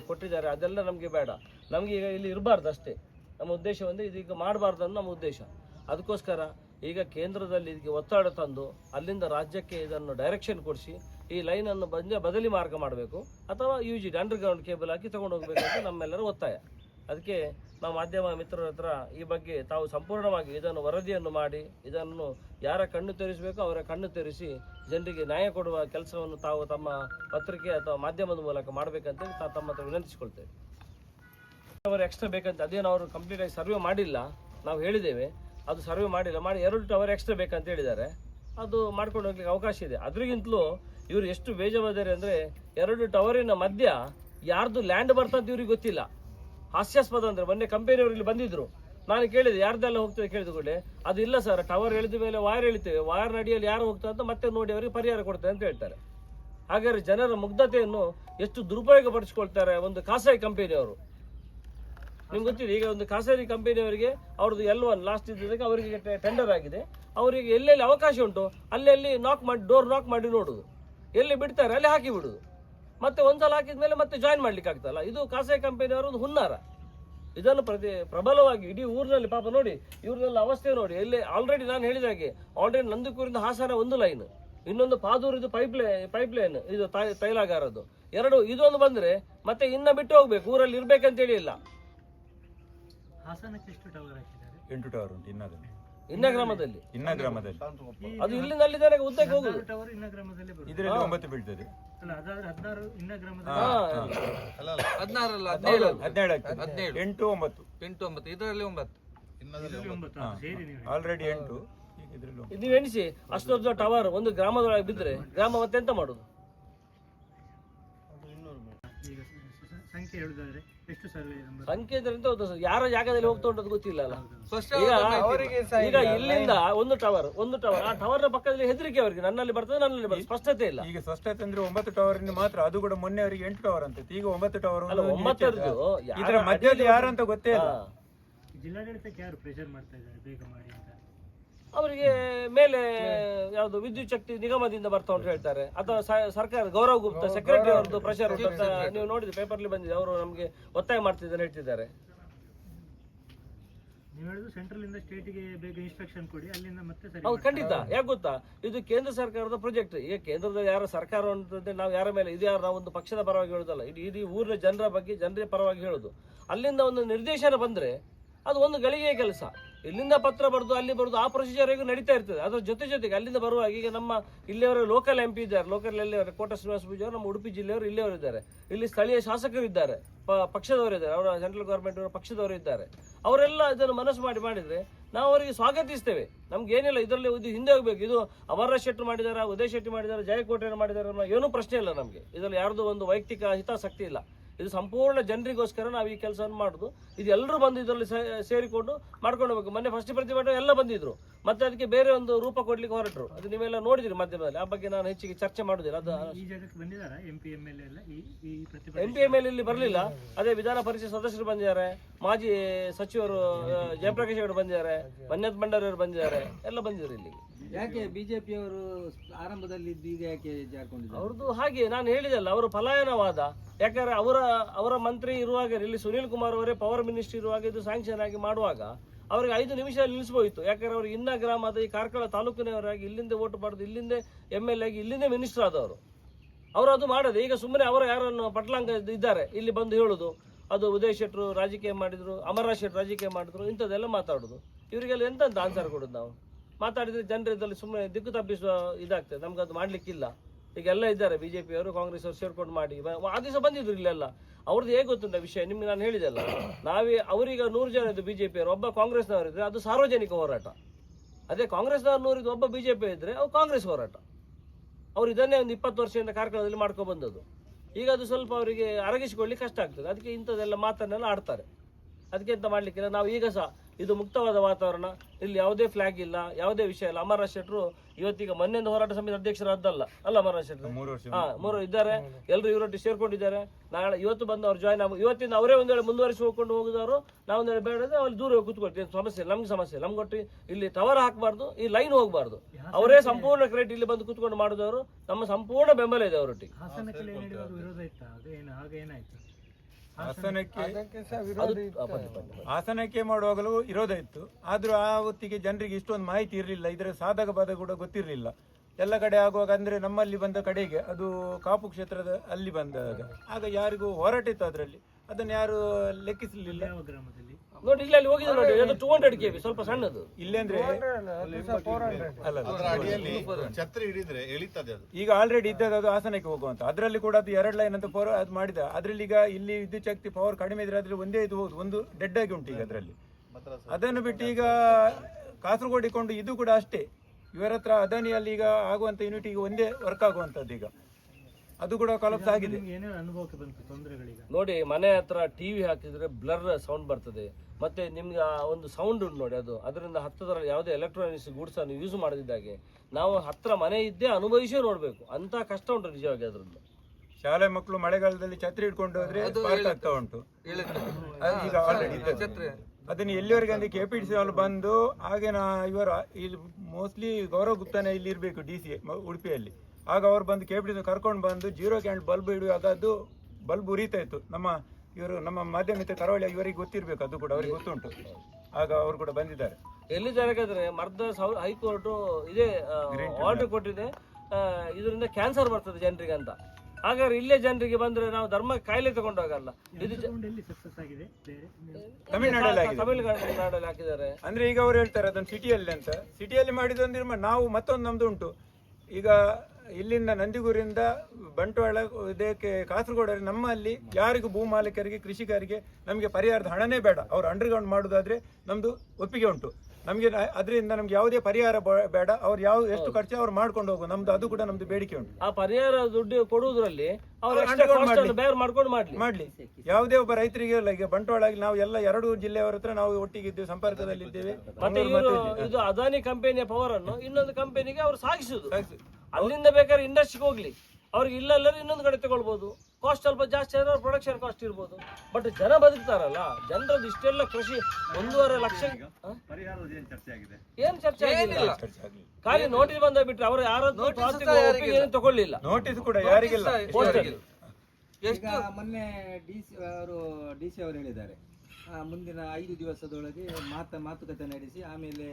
ಕೊಟ್ಟಿದ್ದಾರೆ, ಅದೆಲ್ಲ ನಮಗೆ ಬೇಡ. ನಮಗೆ ಈಗ ಇಲ್ಲಿ ಇರಬಾರ್ದು ಅಷ್ಟೇ. ನಮ್ಮ ಉದ್ದೇಶ ಒಂದು ಇದೀಗ ಮಾಡಬಾರ್ದು ಅನ್ನೋ ನಮ್ಮ ಉದ್ದೇಶ. ಅದಕ್ಕೋಸ್ಕರ ಈಗ ಕೇಂದ್ರದಲ್ಲಿ ಇದಕ್ಕೆ ಒತ್ತಡ ತಂದು ಅಲ್ಲಿಂದ ರಾಜ್ಯಕ್ಕೆ ಇದನ್ನು ಡೈರೆಕ್ಷನ್ ಕೊಡಿಸಿ ಈ ಲೈನನ್ನು ಬಂದ ಬದಲಿ ಮಾರ್ಗ ಮಾಡಬೇಕು ಅಥವಾ ಯು ಜಿ ಅಂಡರ್ಗ್ರೌಂಡ್ ಕೇಬಲ್ ಹಾಕಿ ಅಂತ ನಮ್ಮೆಲ್ಲರ ಒತ್ತಾಯ. ಅದಕ್ಕೆ ನಾವು ಮಾಧ್ಯಮ ಮಿತ್ರರ ಹತ್ರ ಈ ಬಗ್ಗೆ ತಾವು ಸಂಪೂರ್ಣವಾಗಿ ಇದನ್ನು ವರದಿಯನ್ನು ಮಾಡಿ, ಇದನ್ನು ಯಾರ ಕಣ್ಣು ತೆರೆಸಬೇಕು ಅವರ ಕಣ್ಣು ತೆರೆಸಿ ಜನರಿಗೆ ನ್ಯಾಯ ಕೊಡುವ ಕೆಲಸವನ್ನು ತಾವು ತಮ್ಮ ಪತ್ರಿಕೆ ಅಥವಾ ಮಾಧ್ಯಮದ ಮೂಲಕ ಮಾಡಬೇಕಂತೇಳಿ ತಾವು ತಮ್ಮ ಹತ್ರ ವಿನಂತಿಸಿಕೊಳ್ತೇವೆ. ಅವರು ಎಕ್ಸ್ಟ್ರಾ ಬೇಕಂತ ಅದೇನು ಅವರು ಕಂಪ್ಲೀಟಾಗಿ ಸರ್ವೆ ಮಾಡಿಲ್ಲ, ನಾವು ಹೇಳಿದ್ದೇವೆ. ಅದು ಸರ್ವೆ ಮಾಡಿಲ್ಲ, ಮಾಡಿ ಎರಡು ಟವರ್ ಎಕ್ಸ್ಟ್ರಾ ಬೇಕಂತ ಹೇಳಿದ್ದಾರೆ. ಅದು ಮಾಡ್ಕೊಂಡು ಹೋಗ್ಲಿಕ್ಕೆ ಅವಕಾಶ ಇದೆ. ಅದ್ರಿಗಿಂತಲೂ ಇವರು ಎಷ್ಟು ಬೇಜವಾದಾರೆ ಅಂದರೆ ಎರಡು ಟವರಿನ ಮಧ್ಯ ಯಾರ್ದು ಲ್ಯಾಂಡ್ ಬರ್ತಂತ ಇವ್ರಿಗೆ ಗೊತ್ತಿಲ್ಲ. ಹಾಸ್ಯಾಸ್ಪದ ಅಂದರೆ ಮೊನ್ನೆ ಕಂಪೆನಿಯವರು ಇಲ್ಲಿ ಬಂದಿದ್ರು. ನಾನು ಕೇಳಿದೆ, ಯಾರ್ದೆಲ್ಲ ಹೋಗ್ತದೆ ಕೇಳಿದ ಕೂಡಲೇ. ಅದು ಇಲ್ಲ ಸರ್ ಟವರ್ ಎಳೆದ ಮೇಲೆ ವೈರ್ ಎಳಿತೇವೆ. ವೈರ್ ನಡಿಯಲ್ಲಿ ಯಾರು ಹೋಗ್ತದೆ ಅಂತ ಮತ್ತೆ ನೋಡಿ ಅವರಿಗೆ ಪರಿಹಾರ ಕೊಡ್ತೇವೆ ಅಂತ ಹೇಳ್ತಾರೆ. ಹಾಗಾದರೆ ಜನರ ಮುಗ್ಧತೆಯನ್ನು ಎಷ್ಟು ದುರುಪಯೋಗ ಪಡಿಸ್ಕೊಳ್ತಾರೆ ಒಂದು ಖಾಸಗಿ ಕಂಪನಿಯವರು ನಿಮ್ಗೆ ಗೊತ್ತಿದೆ ಈಗ ಒಂದು ಖಾಸಗಿ ಕಂಪನಿಯವರಿಗೆ ಅವ್ರದ್ದು ಎಲ್ ಒನ್ ಲಾಸ್ಟ್ ಇದ್ದದಕ್ಕೆ ಅವರಿಗೆ ಟೆಂಡರ್ ಆಗಿದೆ. ಅವರಿಗೆ ಎಲ್ಲೆಲ್ಲಿ ಅವಕಾಶ ಉಂಟು, ಅಲ್ಲೆಲ್ಲಿ ನಾಕ್ ಮಾಡಿ ಡೋರ್ ನಾಕ್ ಮಾಡಿ ನೋಡುದು. ಎಲ್ಲಿ ಬಿಡ್ತಾರೆ, ಅಲ್ಲಿ ಹಾಕಿ ಬಿಡುದು. ಮತ್ತೆ ಒಂದ್ಸಲ ಹಾಕಿದ ಮೇಲೆ ಮತ್ತೆ ಜಾಯಿನ್ ಮಾಡ್ಲಿಕ್ಕೆ ಆಗ್ತಲ್ಲ ಇದು ಖಾಸಗಿ ಕಂಪನಿಯವರ ಒಂದು ಹುನ್ನಾರ. ಇದನ್ನು ಪ್ರತಿ, ಪ್ರಬಲವಾಗಿ ಇಡೀ ಊರಿನಲ್ಲಿ, ಪಾಪ ನೋಡಿ ಇವ್ರನ್ನೆಲ್ಲ ಅವಸ್ಥೆ ನೋಡಿ. ಎಲ್ಲಿ ಆಲ್ರೆಡಿ ನಾನು ಹೇಳಿದ ಹಾಗೆ ಆಲ್ರೆಡಿ ನಂದಿಕೂರಿಂದ ಹಾಸನ ಒಂದು ಲೈನ್ ಇನ್ನೊಂದು ಪಾದೂರಿದು ಪೈಪ್ ಪೈಪ್ ಲೈನ್ ಇದು ತೈಲಾಗಾರದ್ದು. ಎರಡು, ಇದೊಂದು ಬಂದ್ರೆ ಮತ್ತೆ ಇನ್ನ ಬಿಟ್ಟು ಹೋಗ್ಬೇಕು, ಊರಲ್ಲಿ ಇರ್ಬೇಕಂತೇಳಿ ಇಲ್ಲ ಹಾಸನಕ್ಕೆ ಎಷ್ಟು ಟವರ್ ಹಾಕಿದ್ದಾರೆ? ಎಂಟು ಟವರ್ ಉಂಟು ಇನ್ನದಲ್ಲಿ ಇನ್ನ ಗ್ರಾಮದಲ್ಲಿ? ಇನ್ನ ಗ್ರಾಮದಲ್ಲಿ. ಅದು ಇಲ್ಲಿಂದ ಅಲ್ಲಿ ತನಕ ಉದ್ದಕ್ಕೆ ಹೋಗುದು. ಟವರ್ ಇನ್ನ ಗ್ರಾಮದಲ್ಲೇ ಬರುತ್ತೆ. ಇದರಲ್ಲಿ ಒಂಬತ್ತು ಬೀಳ್ತದೆ. ಅಲ್ಲ ಅದಾದ್ರೆ ಹದಿನಾರು ಇನ್ನ ಗ್ರಾಮದಲ್ಲಿ ಹಾ, ಹಾ. ಹಾ. ಹದಿನಾರಲ್ಲ ಹದಿನೇಳು ಹದಿನೇಳು ಆಗ್ತದೆ. ಹದಿನೇಳು. ಎಂಟು ಒಂಬತ್ತು. ಎಂಟು ಒಂಬತ್ತು. ಇದರಲ್ಲಿ ಒಂಬತ್ತು. ಆಲ್ರೆಡಿ ಎಂಟು. ಈಗ ಇದರಲ್ಲಿ ಒಂಬತ್ತು. ನೀವು ಎಣಿಸಿ ಅಷ್ಟು ಟವರ್ ಒಂದು ಗ್ರಾಮದೊಳಗೆ ಬಿದ್ದರೆ ಗ್ರಾಮ ಮತ್ತೆ ಎಂತ ಮಾಡುದು? ಸಂಖ್ಯೆ ಹೇಳುದಾದ್ರೆ ಎಷ್ಟು ನಂಬರ್? ಸರ್? ಯಾರ ಜಾಗದಲ್ಲಿ ಹೋಗ್ತಾ ಉಂಟು ಗೊತ್ತಿಲ್ಲ ಅಲ್ಲ ಈಗ ಈಗ ಇಲ್ಲಿಂದ ಒಂದು ಟವರ್ ಒಂದು ಟವರ್ ಆ ಟವರ್ನ ಪಕ್ಕದಲ್ಲಿ ಹೆದರಿಕೆ ಅವರಿಗೆ. ನನ್ನಲ್ಲಿ ಬರ್ತದೆ ನನ್ನಲ್ಲಿ ಬರ್ತದೆ. ಸ್ಪಷ್ಟತೆ ಇಲ್ಲ. ಈಗ ಸ್ಪಷ್ಟತೆ ಅಂದ್ರೆ ಒಂಬತ್ತು ಟವರ್ ಮಾತ್ರ. ಅದು ಕೂಡ ಮೊನ್ನೆ ಅವರಿಗೆ ಎಂಟು ಟವರ್ ಅಂತ ಈಗ ಒಂಬತ್ತು ಟವರ್ ಅಲ್ಲ ಒಂಬತ್ತರದ್ದು ಇದರ ಮಧ್ಯದಲ್ಲಿ ಯಾರು ಅಂತ ಗೊತ್ತೇ ಇಲ್ಲ. ಜಿಲ್ಲಾಡಳಿತಕ್ಕೆ ಯಾರು ಪ್ರೆಷರ್ ಮಾಡ್ತಾ ಇದ್ದಾರೆ? ಬೇಗ ಮಾಡಿ ಅಂತ. ಅವರಿಗೆ ಮೇಲೆ ಯಾವುದು ವಿದ್ಯುತ್ ಶಕ್ತಿ ನಿಗಮದಿಂದ ಬರ್ತಾ ಅಂತ ಹೇಳ್ತಾರೆ. ಅಥವಾ ಸರ್ಕಾರ ಗೌರವ್ ಗುಪ್ತ ಸೆಕ್ರೆಟರಿ ಅವರದ್ದು ಪ್ರೆಷರ್ ಉಂಟು ಅಂತ ನೀವು ನೋಡಿದ್ರೆ ಪೇಪರ್ಲಿ ಬಂದಿದೆ. ಅವರು ನಮಗೆ ಒತ್ತಾಯ ಮಾಡ್ತಿದ್ದಾರೆ ಹೇಳ್ತಿದ್ದಾರೆ. ನೀವು ಹೇಳುದು ಸೆಂಟ್ರಲ್ ಇಂದ ಸ್ಟೇಟಿಗೆ ಬೇಗ ಇನ್ಸ್ಟ್ರಕ್ಷನ್ ಕೊಡಿ ಅಲ್ಲಿಂದ ಮತ್ತೆ ಸರಿ ಹೌದು ಖಂಡಿತ. ಯಾಕೆ ಗೊತ್ತಾ? ಇದು ಕೇಂದ್ರ ಸರ್ಕಾರದ ಪ್ರಾಜೆಕ್ಟ್ ಈಗ ಕೇಂದ್ರದ ಯಾರ ಸರ್ಕಾರ ಅಂತಂದ್ರೆ ನಾವು ಯಾರ ಮೇಲೆ ಇದು ಯಾರು ನಾವು ಒಂದು ಪಕ್ಷದ ಪರವಾಗಿ ಹೇಳೋದಲ್ಲ. ಇಡೀ ಇಡೀ ಊರಿನ ಜನರ ಬಗ್ಗೆ ಜನರ ಪರವಾಗಿ ಹೇಳೋದು. ಅಲ್ಲಿಂದ ಒಂದು ನಿರ್ದೇಶನ ಬಂದ್ರೆ ಅದು ಒಂದು ಗಳಿಗೆ ಕೆಲಸ. ಇಲ್ಲಿಂದ ಪತ್ರ ಬರೆದು ಅಲ್ಲಿ ಬರೆದು ಆ ಪ್ರೊಸೀಜರ್ ಈಗ ನಡೀತಾ ಇರ್ತದೆ. ಅದ್ರ ಜೊತೆ ಜೊತೆಗೆ ಅಲ್ಲಿಂದ ಬರುವಾಗ ಈಗ ನಮ್ಮ ಇಲ್ಲಿಯವರು ಲೋಕಲ್ ಎಂ ಪಿ ಇದ್ದಾರೆ. ಲೋಕಲ್ ಎಲ್ಲಿ ಕೋಟ ಶ್ರೀನಿವಾಸ ಪೂಜಾರಿ ನಮ್ಮ ಉಡುಪಿ ಜಿಲ್ಲೆಯವರು ಇಲ್ಲಿಯವರು ಇದ್ದಾರೆ ಇಲ್ಲಿ ಸ್ಥಳೀಯ ಶಾಸಕರು ಇದ್ದಾರೆ. ಪಕ್ಷದವರು ಇದ್ದಾರೆ. ಅವರ ಸೆಂಟ್ರಲ್ ಗೌರ್ಮೆಂಟ್ ಪಕ್ಷದವರು ಇದ್ದಾರೆ. ಅವರೆಲ್ಲ ಇದನ್ನು ಮನಸ್ಸು ಮಾಡಿ ಮಾಡಿದ್ರೆ ನಾವು ಅವರಿಗೆ ಸ್ವಾಗತಿಸ್ತೇವೆ. ನಮ್ಗೆ ಏನಿಲ್ಲ, ಇದರಲ್ಲಿ ಇದು ಹಿಂದೆ ಹೋಗ್ಬೇಕು. ಇದು ಅಮರ ಶೆಟ್ಟಿ ಮಾಡಿದಾರ, ಉದಯ ಶೆಟ್ಟಿ ಮಾಡಿದ್ದಾರೆ ಜಯಕೋಟೆ ಮಾಡಿದ್ದಾರೆ ಅನ್ನೋ ಏನೂ ಪ್ರಶ್ನೆ ಇಲ್ಲ ನಮಗೆ. ಇದರಲ್ಲಿ ಯಾರ್ದು ಒಂದು ವೈಯಕ್ತಿಕ ಹಿತಾಸಕ್ತಿ ಇಲ್ಲ. ಇದು ಸಂಪೂರ್ಣ ಜನರಿಗೋಸ್ಕರ ನಾವು ಈ ಕೆಲಸವನ್ನು ಮಾಡೋದು. ಇದು ಎಲ್ಲರೂ ಬಂದು ಇದರಲ್ಲಿ ಸೇರಿಕೊಂಡು ಮಾಡ್ಕೊಂಡು ಹೋಗ್ಬೇಕು. ಮೊನ್ನೆ ಫಸ್ಟ್ ಪ್ರತಿಭಟನೆ ಎಲ್ಲ ಬಂದಿದ್ರು. ಮತ್ತೆ ಅದಕ್ಕೆ ಬೇರೆ ಒಂದು ರೂಪ ಕೊಡ್ಲಿಕ್ಕೆ ಹೊರಟರು. ಅದು ನೀವೆಲ್ಲ ನೋಡಿದಿರಿ ಮಾಧ್ಯಮದಲ್ಲಿ. ಆ ಬಗ್ಗೆ ನಾನು ಹೆಚ್ಚಿಗೆ ಚರ್ಚೆ ಮಾಡುದಿಲ್ಲ. ಅದು ಎಂ ಪಿ ಎಂ ಎಲ್ ಇಲ್ಲಿ ಬರಲಿಲ್ಲ. ಅದೇ ವಿಧಾನ ಪರಿಷತ್ ಸದಸ್ಯರು ಬಂದಿದ್ದಾರೆ. ಮಾಜಿ ಸಚಿವರು ಜಯಪ್ರಕಾಶ್ ಅವರು ಬಂದಿದ್ದಾರೆ. ಮನ್ಯತ್ ಭಂಡಾರಿ ಅವರು ಬಂದಿದ್ದಾರೆ. ಎಲ್ಲ ಬಂದಿದ್ದಾರೆ ಇಲ್ಲಿ ಯಾಕೆ ಬಿಜೆಪಿಯವರು ಆರಂಭದಲ್ಲಿ ಈಗ ಯಾಕೆ ಜಾರ್ಕೊಂಡಿದ್ದಾರೆ? ಅವ್ರದ್ದು ಹಾಗೆ ನಾನು ಹೇಳಿದಲ್ಲ ಅವರು ಪಲಾಯನವಾದ. ಯಾಕಂದ್ರೆ ಅವರ ಅವರ ಮಂತ್ರಿ ಇರುವಾಗ ಇಲ್ಲಿ ಸುನೀಲ್ ಕುಮಾರ್ ಅವರೇ ಪವರ್ ಮಿನಿಸ್ಟರ್ ಇರುವಾಗ ಇದು ಸ್ಯಾಂಕ್ಷನ್ ಆಗಿ ಮಾಡುವಾಗ ಅವ್ರಿಗೆ ಐದು ನಿಮಿಷ ನಿಲ್ಲಿಸ್ಬೋಯಿತು ಯಾಕಂದ್ರೆ ಅವ್ರು ಇನ್ನ ಗ್ರಾಮದ ಈ ಕಾರ್ಕಳ ತಾಲೂಕಿನವರಾಗಿ ಇಲ್ಲಿಂದ ಓಟ್ ಪಡೆದು ಇಲ್ಲಿಂದ ಎಂ ಎಲ್ ಆಗಿ ಇಲ್ಲಿಂದ ಮಿನಿಸ್ಟರ್ ಆದವರು. ಅವರು ಅದು ಮಾಡದೆ ಈಗ ಸುಮ್ಮನೆ ಅವರು ಯಾರನ್ನು ಪಟ್ಲಾಂಗ ಇದ್ದಾರೆ ಇಲ್ಲಿ ಬಂದು ಹೇಳುದು. ಅದು ಉದಯ್ ಶೆಟ್ರು ರಾಜಕೀಯ ಮಾಡಿದ್ರು ಅಮರನಾಥ್ ಶೆಟ್ರು ರಾಜಕೀಯ ಮಾಡಿದ್ರು ಇಂಥದ್ದೆಲ್ಲ ಮಾತಾಡೋದು. ಇವರಿಗೆಲ್ಲ ಎಂತ ಆನ್ಸರ್ ಕೊಡೋದು ನಾವು? ಮಾತಾಡಿದ್ರೆ ಜನರ ಇದ್ರಲ್ಲಿ ಸುಮ್ಮನೆ ದಿಕ್ಕು ತಪ್ಪಿಸುವ ಇದಾಗ್ತದೆ. ನಮ್ಗೆ ಅದು ಮಾಡ್ಲಿಕ್ಕಿಲ್ಲ. ಈಗ ಎಲ್ಲ ಇದ್ದಾರೆ ಬಿಜೆಪಿ ಅವರು, ಕಾಂಗ್ರೆಸ್ ಅವರು ಸೇರ್ಕೊಂಡು ಮಾಡಿ. ಆ ದಿವಸ ಬಂದಿದ್ರು ಇಲ್ಲೆಲ್ಲ. ಅವ್ರದ್ದು ಹೇಗೆ ಗೊತ್ತುಂಟ ವಿಷಯ? ನಿಮ್ಗೆ ನಾನು ಹೇಳಿದೆಲ್ಲ ನಾವೇ, ಅವರೀಗ ನೂರು ಜನ ಇದ್ದು ಬಿಜೆಪಿ ಅವರು, ಒಬ್ಬ ಕಾಂಗ್ರೆಸ್ನವರು ಇದ್ರೆ ಅದು ಸಾರ್ವಜನಿಕ ಹೋರಾಟ. ಅದೇ ಕಾಂಗ್ರೆಸ್ನವ್ರು ನೂರು ಇದ್ದು ಒಬ್ಬ ಬಿಜೆಪಿ ಇದ್ರೆ ಅವು ಕಾಂಗ್ರೆಸ್ ಹೋರಾಟ. ಅವ್ರು ಇದನ್ನೇ ಒಂದು ಇಪ್ಪತ್ತು ವರ್ಷದಿಂದ ಕಾರ್ಯಕ್ರಮದಲ್ಲಿ ಮಾಡ್ಕೊಂಡು ಬಂದದ್ದು. ಈಗ ಅದು ಸ್ವಲ್ಪ ಅವರಿಗೆ ಅರಗಿಸಿಕೊಳ್ಳಿ ಕಷ್ಟ ಆಗ್ತದೆ. ಅದಕ್ಕೆ ಇಂಥದ್ದೆಲ್ಲ ಮಾತನ್ನೆಲ್ಲ ಆಡ್ತಾರೆ. ಅದಕ್ಕೆ ಎಂತ ಮಾಡ್ಲಿಕ್ಕಿಲ್ಲ? ನಾವು ಈಗ ಸಹ ಇದು ಮುಕ್ತವಾದ ವಾತಾವರಣ. ಇಲ್ಲಿ ಯಾವುದೇ ಫ್ಲಾಗ್ ಇಲ್ಲ ಯಾವುದೇ ವಿಷಯ ಇಲ್ಲ. ಅಮರನಾಥ್ ಶೆಟ್ರು ಇವತ್ತೀಗ ಮೊನ್ನೆಯಿಂದ ಹೋರಾಟ ಸಮಿತಿ ಅಧ್ಯಕ್ಷರಾದ್ದಲ್ಲ. ಅಲ್ಲ ಅಮರನಾಥ್ ಶೆಟ್ರು? ಮೂರು ವರ್ಷ ಹಾ ಮೂರು ಇದ್ದಾರೆ. ಎಲ್ಲರೂ ಇವರೊಟ್ಟಿಗೆ ಸೇರ್ಕೊಂಡಿದ್ದಾರೆ. ನಾಳೆ ಇವತ್ತು ಬಂದು ಅವ್ರು ಜಾಯ್ನ್ ಆಗ ಇವತ್ತಿಂದ ಅವರೇ ಒಂದು ವೇಳೆ ಮುಂದುವರಿಸಿ ಹೋಗ್ಕೊಂಡು ಹೋಗಿದವರು ನಾವು ಒಂದು ವೇಳೆ ಬೇಡ ಅಲ್ಲಿ ದೂರ ಹೋಗಿ ಕೂತ್ಕೊಳ್ತೀವಿ. ಸಮಸ್ಯೆ ಇಲ್ಲ ನಮ್ಗೆ ಸಮಸ್ಯೆ ನಮ್ಗೆ ಒಟ್ಟು ಇಲ್ಲಿ ಟವರ್ ಹಾಕಬಾರ್ದು ಈ ಲೈನ್ ಹೋಗಬಾರ್ದು. ಅವರೇ ಸಂಪೂರ್ಣ ಕ್ರೆಡಿಟ್ ಇಲ್ಲಿ ಬಂದು ಕೂತ್ಕೊಂಡು ಮಾಡಿದವರು ನಮ್ಮ ಸಂಪೂರ್ಣ ಬೆಂಬಲ ಇದೆ ಅವರೊಟ್ಟಿಗೆ. ಹಾಸನಕ್ಕೆ ಹಾಸನಕ್ಕೆ ಮಾಡುವಾಗಲೂ ವಿರೋಧ ಇತ್ತು. ಆದ್ರೂ ಆ ಹೊತ್ತಿಗೆ ಜನರಿಗೆ ಇಷ್ಟೊಂದು ಮಾಹಿತಿ ಇರಲಿಲ್ಲ. ಇದರ ಸಾಧಕ ಬಾಧಕ ಕೂಡ ಗೊತ್ತಿರಲಿಲ್ಲ. ಎಲ್ಲ ಕಡೆ ಆಗುವಾಗ ಅಂದ್ರೆ ನಮ್ಮಲ್ಲಿ ಬಂದ ಕಡೆಗೆ ಅದು ಕಾಪು ಕ್ಷೇತ್ರದ ಅಲ್ಲಿ ಬಂದಾಗ. ಆಗ ಯಾರಿಗೂ ಹೋರಾಟ ಇತ್ತು ಅದರಲ್ಲಿ. ಅದನ್ನು ಯಾರು ಲೆಕ್ಕಿಸಲಿಲ್ಲ. ಯಾವ ಗ್ರಾಮದಲ್ಲಿ? ನೋಡಿ ಇಲ್ಲಿ ಅಲ್ಲಿ ಹೋಗಿದೆ ನೋಡಿ ಅದು ಟೂ ಹಂಡ್ರೆಡ್ ಕೆ ಸ್ವಲ್ಪ ಸಣ್ಣದು. ಇಲ್ಲೇಂದ್ರೆ ಅಲ್ಲ ಅದರ ಅಡಿಯಲ್ಲಿ ಛತ್ರಿ ಹಿಡಿದ್ರೆ ಎಳಿತದೆ ಅದು. ಈಗ ಆಲ್ರೆಡಿ ಇದ್ದದ್ದು ಅದು ಹಾಸನಕ್ಕೆ ಹೋಗುವಂತ. ಅದರಲ್ಲಿ ಕೂಡ ಅದು ಎರಡು ಲೈನ್ ಅಂತ ಪವರ್ ಅದು ಮಾಡಿದ. ಅದರಲ್ಲಿ ಈಗ ಇಲ್ಲಿ ವಿದ್ಯುತ್ ಶಕ್ತಿ ಪವರ್ ಕಡಿಮೆ ಇದ್ರೆ ಅದ್ರಲ್ಲಿ ಒಂದೇ ಇದು ಹೋಗುದು ಒಂದು ಡೆಡ್ ಆಗಿ ಉಂಟು ಈಗ ಅದರಲ್ಲಿ. ಅದನ್ನು ಬಿಟ್ಟು ಈಗ ಕಾಸರಗೋಡು ಕೊಂಡು ಇದು ಕೂಡ ಅಷ್ಟೇ. ಇವರ ಹತ್ರ ಅದಾನಿಯಲ್ಲಿ ಈಗ ಆಗುವಂತ ಯೂನಿಟ್ ಈಗ ಒಂದೇ ವರ್ಕ್ ಆಗುವಂತದ್ದು ಈಗ. ಅದು ಕೂಡ ಕಲಪ್ಸ್ ಆಗಿದೆ. ನಿಮ್ಗೆ ಏನೇನು ಅನುಭವಕ್ಕೆ ಬಂತು ತೊಂದರೆಗಳಿಗೆ? ನೋಡಿ ಮನೆ ಹತ್ರ ಟಿವಿ ಹಾಕಿದ್ರೆ ಬ್ಲರ್ ಸೌಂಡ್ ಬರ್ತದೆ. ಮತ್ತೆ ನಿಮ್ಗೆ ಆ ಒಂದು ಸೌಂಡ್ ಉಂಟು ನೋಡಿ ಅದು. ಅದರಿಂದ ಹತ್ತದರಲ್ಲಿ ಯಾವುದೇ ಎಲೆಕ್ಟ್ರಾನಿಕ್ಸ್ ಗೂಡ್ಸ್ ಅನ್ನು ಯೂಸ್ ಮಾಡದಿದ್ದಾಗೆ ನಾವು ಹತ್ರ ಮನೆ ಇದ್ದೇ ಅನುಭವಿಸೇ ನೋಡಬೇಕು. ಅಂತ ಕಷ್ಟ ಉಂಟು ನಿಜವಾಗಿ ಅದ್ರಲ್ಲಿ ಶಾಲೆ ಮಕ್ಕಳು ಮಳೆಗಾಲದಲ್ಲಿ ಛತ್ರಿ ಇಟ್ಕೊಂಡು ಹೋದ್ರೆ ಸ್ಪಾರ್ಕ್ ಆಗ್ತಾ ಉಂಟು. ಅದು ಈಗ ಆಲ್ರೆಡಿ ಇದ್ದದ್ದು. ಅದನ್ನು ಎಲ್ಲಿವರೆಗೆ ಅಂದ್ರೆ ಕೆ ಪಿ ಡಿ ಸಿ ಅಲ್ಲಿ ಬಂದು ಹಾಗೆ ನಾ ಇವರು ಇಲ್ಲಿ ಮೋಸ್ಟ್ಲಿ ಗೌರವ್ ಗುಪ್ತಾನೆ ಇಲ್ಲಿ ಇರಬೇಕು ಡಿ ಸಿ ಉಡುಪಿಯಲ್ಲಿ. ಆಗ ಅವ್ರು ಬಂದು ಕೆ ಪಿ ಡಿ ಸಿ ಕರ್ಕೊಂಡು ಬಂದು ಜೀರೋ ಕ್ಯಾಂಡ್ ಬಲ್ಬ್ ಇಡುವಾಗ ಅದು ಬಲ್ಬ್ ಉರಿತಾ ಇತ್ತು. ನಮ್ಮ ಇವರು ನಮ್ಮ ಮಾಧ್ಯಮಿತ ಕರಾವಳಿ ಇವರಿಗೆ ಗೊತ್ತಿರಬೇಕು ಅದು ಕೂಡ ಅವರಿಗೆ ಗೊತ್ತುಂಟು. ಆಗ ಅವರು ಕೂಡ ಬಂದಿದ್ದಾರೆ. ಎಲ್ಲಿ ಜಾರಿಗಾದ್ರೆ ಮರ್ದ ಹೈಕೋರ್ಟ್ ಇದೇ ಆರ್ಡರ್ ಕೊಟ್ಟಿದೆ. ಆ, ಇದರಿಂದ ಕ್ಯಾನ್ಸರ್ ಬರ್ತದೆ ಜನರಿಗೆ ಅಂತ. ಹಾಗಾದ್ರೆ ಇಲ್ಲೇ ಜನರಿಗೆ ಬಂದ್ರೆ ನಾವು ಧರ್ಮ ಕಾಯಿಲೆ ತಗೊಂಡೋಗಲ್ಲ ಇದು ಜ- ಎಲ್ಲಿ ಸಕ್ಸಸ್ ಆಗಿದೆ. ಬೇರೆ ತಮಿಳ್ನಾಡಲ್ಲಿ ಆಗಿದೆ. ತಮಿಳುನಾಡಲ್ಲಿ ಹಾಕಿದ್ದಾರೆ. ಅಂದ್ರೆ ಈಗ ಅವ್ರು ಹೇಳ್ತಾರೆ ಅದನ್ನ ಸಿಟಿಯಲ್ಲಿ ಅಂತ. ಸಿಟಿಯಲ್ಲಿ ಮಾಡಿದ್ರೆ ನಾವು ಮತ್ತೊಂದು ನಮ್ದು ಉಂಟು ಈಗ ಇಲ್ಲಿಂದ ನಂದಿಗೂರಿಂದ ಬಂಟ್ವಾಳ ಇದಕ್ಕೆ ಕಾಸರಗೋಡಲ್ಲಿ ನಮ್ಮಲ್ಲಿ ಯಾರಿಗೂ ಭೂ ಮಾಲೀಕರಿಗೆ ಕೃಷಿಕರಿಗೆ ನಮಗೆ ಪರಿಹಾರದ ಹಣನೇ ಬೇಡ. ಅವ್ರು ಅಂಡರ್ಗ್ರೌಂಡ್ ಮಾಡೋದಾದರೆ ನಮ್ದು ಒಪ್ಪಿಗೆ ಉಂಟು. ನಮಗೆ ಅದರಿಂದ ನಮ್ಗೆ ಯಾವುದೇ ಪರಿಹಾರ ಬೇಡ. ಅವ್ರು ಯಾವ ಎಷ್ಟು ಖರ್ಚು ಅವ್ರು ಮಾಡ್ಕೊಂಡು ಹೋಗು. ನಮ್ದು ಅದು ಕೂಡ ನಮ್ದು ಬೇಡಿಕೆ ಉಂಟು. ಆ ಪರಿಹಾರ ದುಡ್ಡು ಕೊಡುವುದರಲ್ಲಿ ಮಾಡ್ಕೊಂಡು ಮಾಡ್ಲಿ. ಯಾವುದೇ ಒಬ್ಬ ರೈತರಿಗೆ ಇಲ್ಲ ಈಗ ಬಂಟ್ವಾಳ ಆಗಿ ನಾವು ಎಲ್ಲ ಎರಡು ಜಿಲ್ಲೆಯವರ ಹತ್ರ ನಾವು ಒಟ್ಟಿಗೆ ಮತ್ತೆ ಮಂಗಳೂರು ಇವರು ಇದು ಅದಾನಿ ಕಂಪನಿಯ ಪವರ್ ಅನ್ನು ಇನ್ನೊಂದು ಕಂಪನಿಗೆ ಅವರು ಸಾಗಿಸುದು. ಅಲ್ಲಿಂದ ಬೇಕಾದ್ರೆ ಇಂಡಸ್ಟ್ರಿಗೆ ಹೋಗ್ಲಿ. ಅವ್ರಿಗೆ ಇಲ್ಲಲ್ಲರೂ ಇನ್ನೊಂದು ಕಡೆ ತಗೊಳ್ಬೋದು. ಕಾಸ್ಟ್ ಸ್ವಲ್ಪ ಜಾಸ್ತಿ ಆದ್ರೆ ಪ್ರೊಡಕ್ಷನ್ ಕಾಸ್ಟ್ ಇರ್ಬೋದು. ಬಟ್ ಜನ ಬದುಕ್ತಾರಲ್ಲ ಜನರದ್ದು ಇಷ್ಟೆಲ್ಲ ಕೃಷಿ ಒಂದೂವರೆ ಲಕ್ಷ? ಏನ್ ಚರ್ಚೆ ಆಗಿಲ್ಲ. ಖಾಲಿ ನೋಟಿಸ್ ಬಂದ ಬಿಟ್ರೆ ಅವರು ಯಾರದ್ದು ಏನು ತಗೊಳ್ಳಿಲ್ಲ. ನೋಟಿಸ್ ಕೂಡ ಯಾರಿಗಿಲ್ಲ. ಎಷ್ಟು ಮೊನ್ನೆ ಡಿ ಸಿ ಅವರು ಡಿ ಸಿ ಅವರು ಹೇಳಿದ್ದಾರೆ. ಮುಂದಿನ ಐದು ದಿವಸದೊಳಗೆ ಮಾತ ಮಾತುಕತೆ ನಡೆಸಿ ಆಮೇಲೆ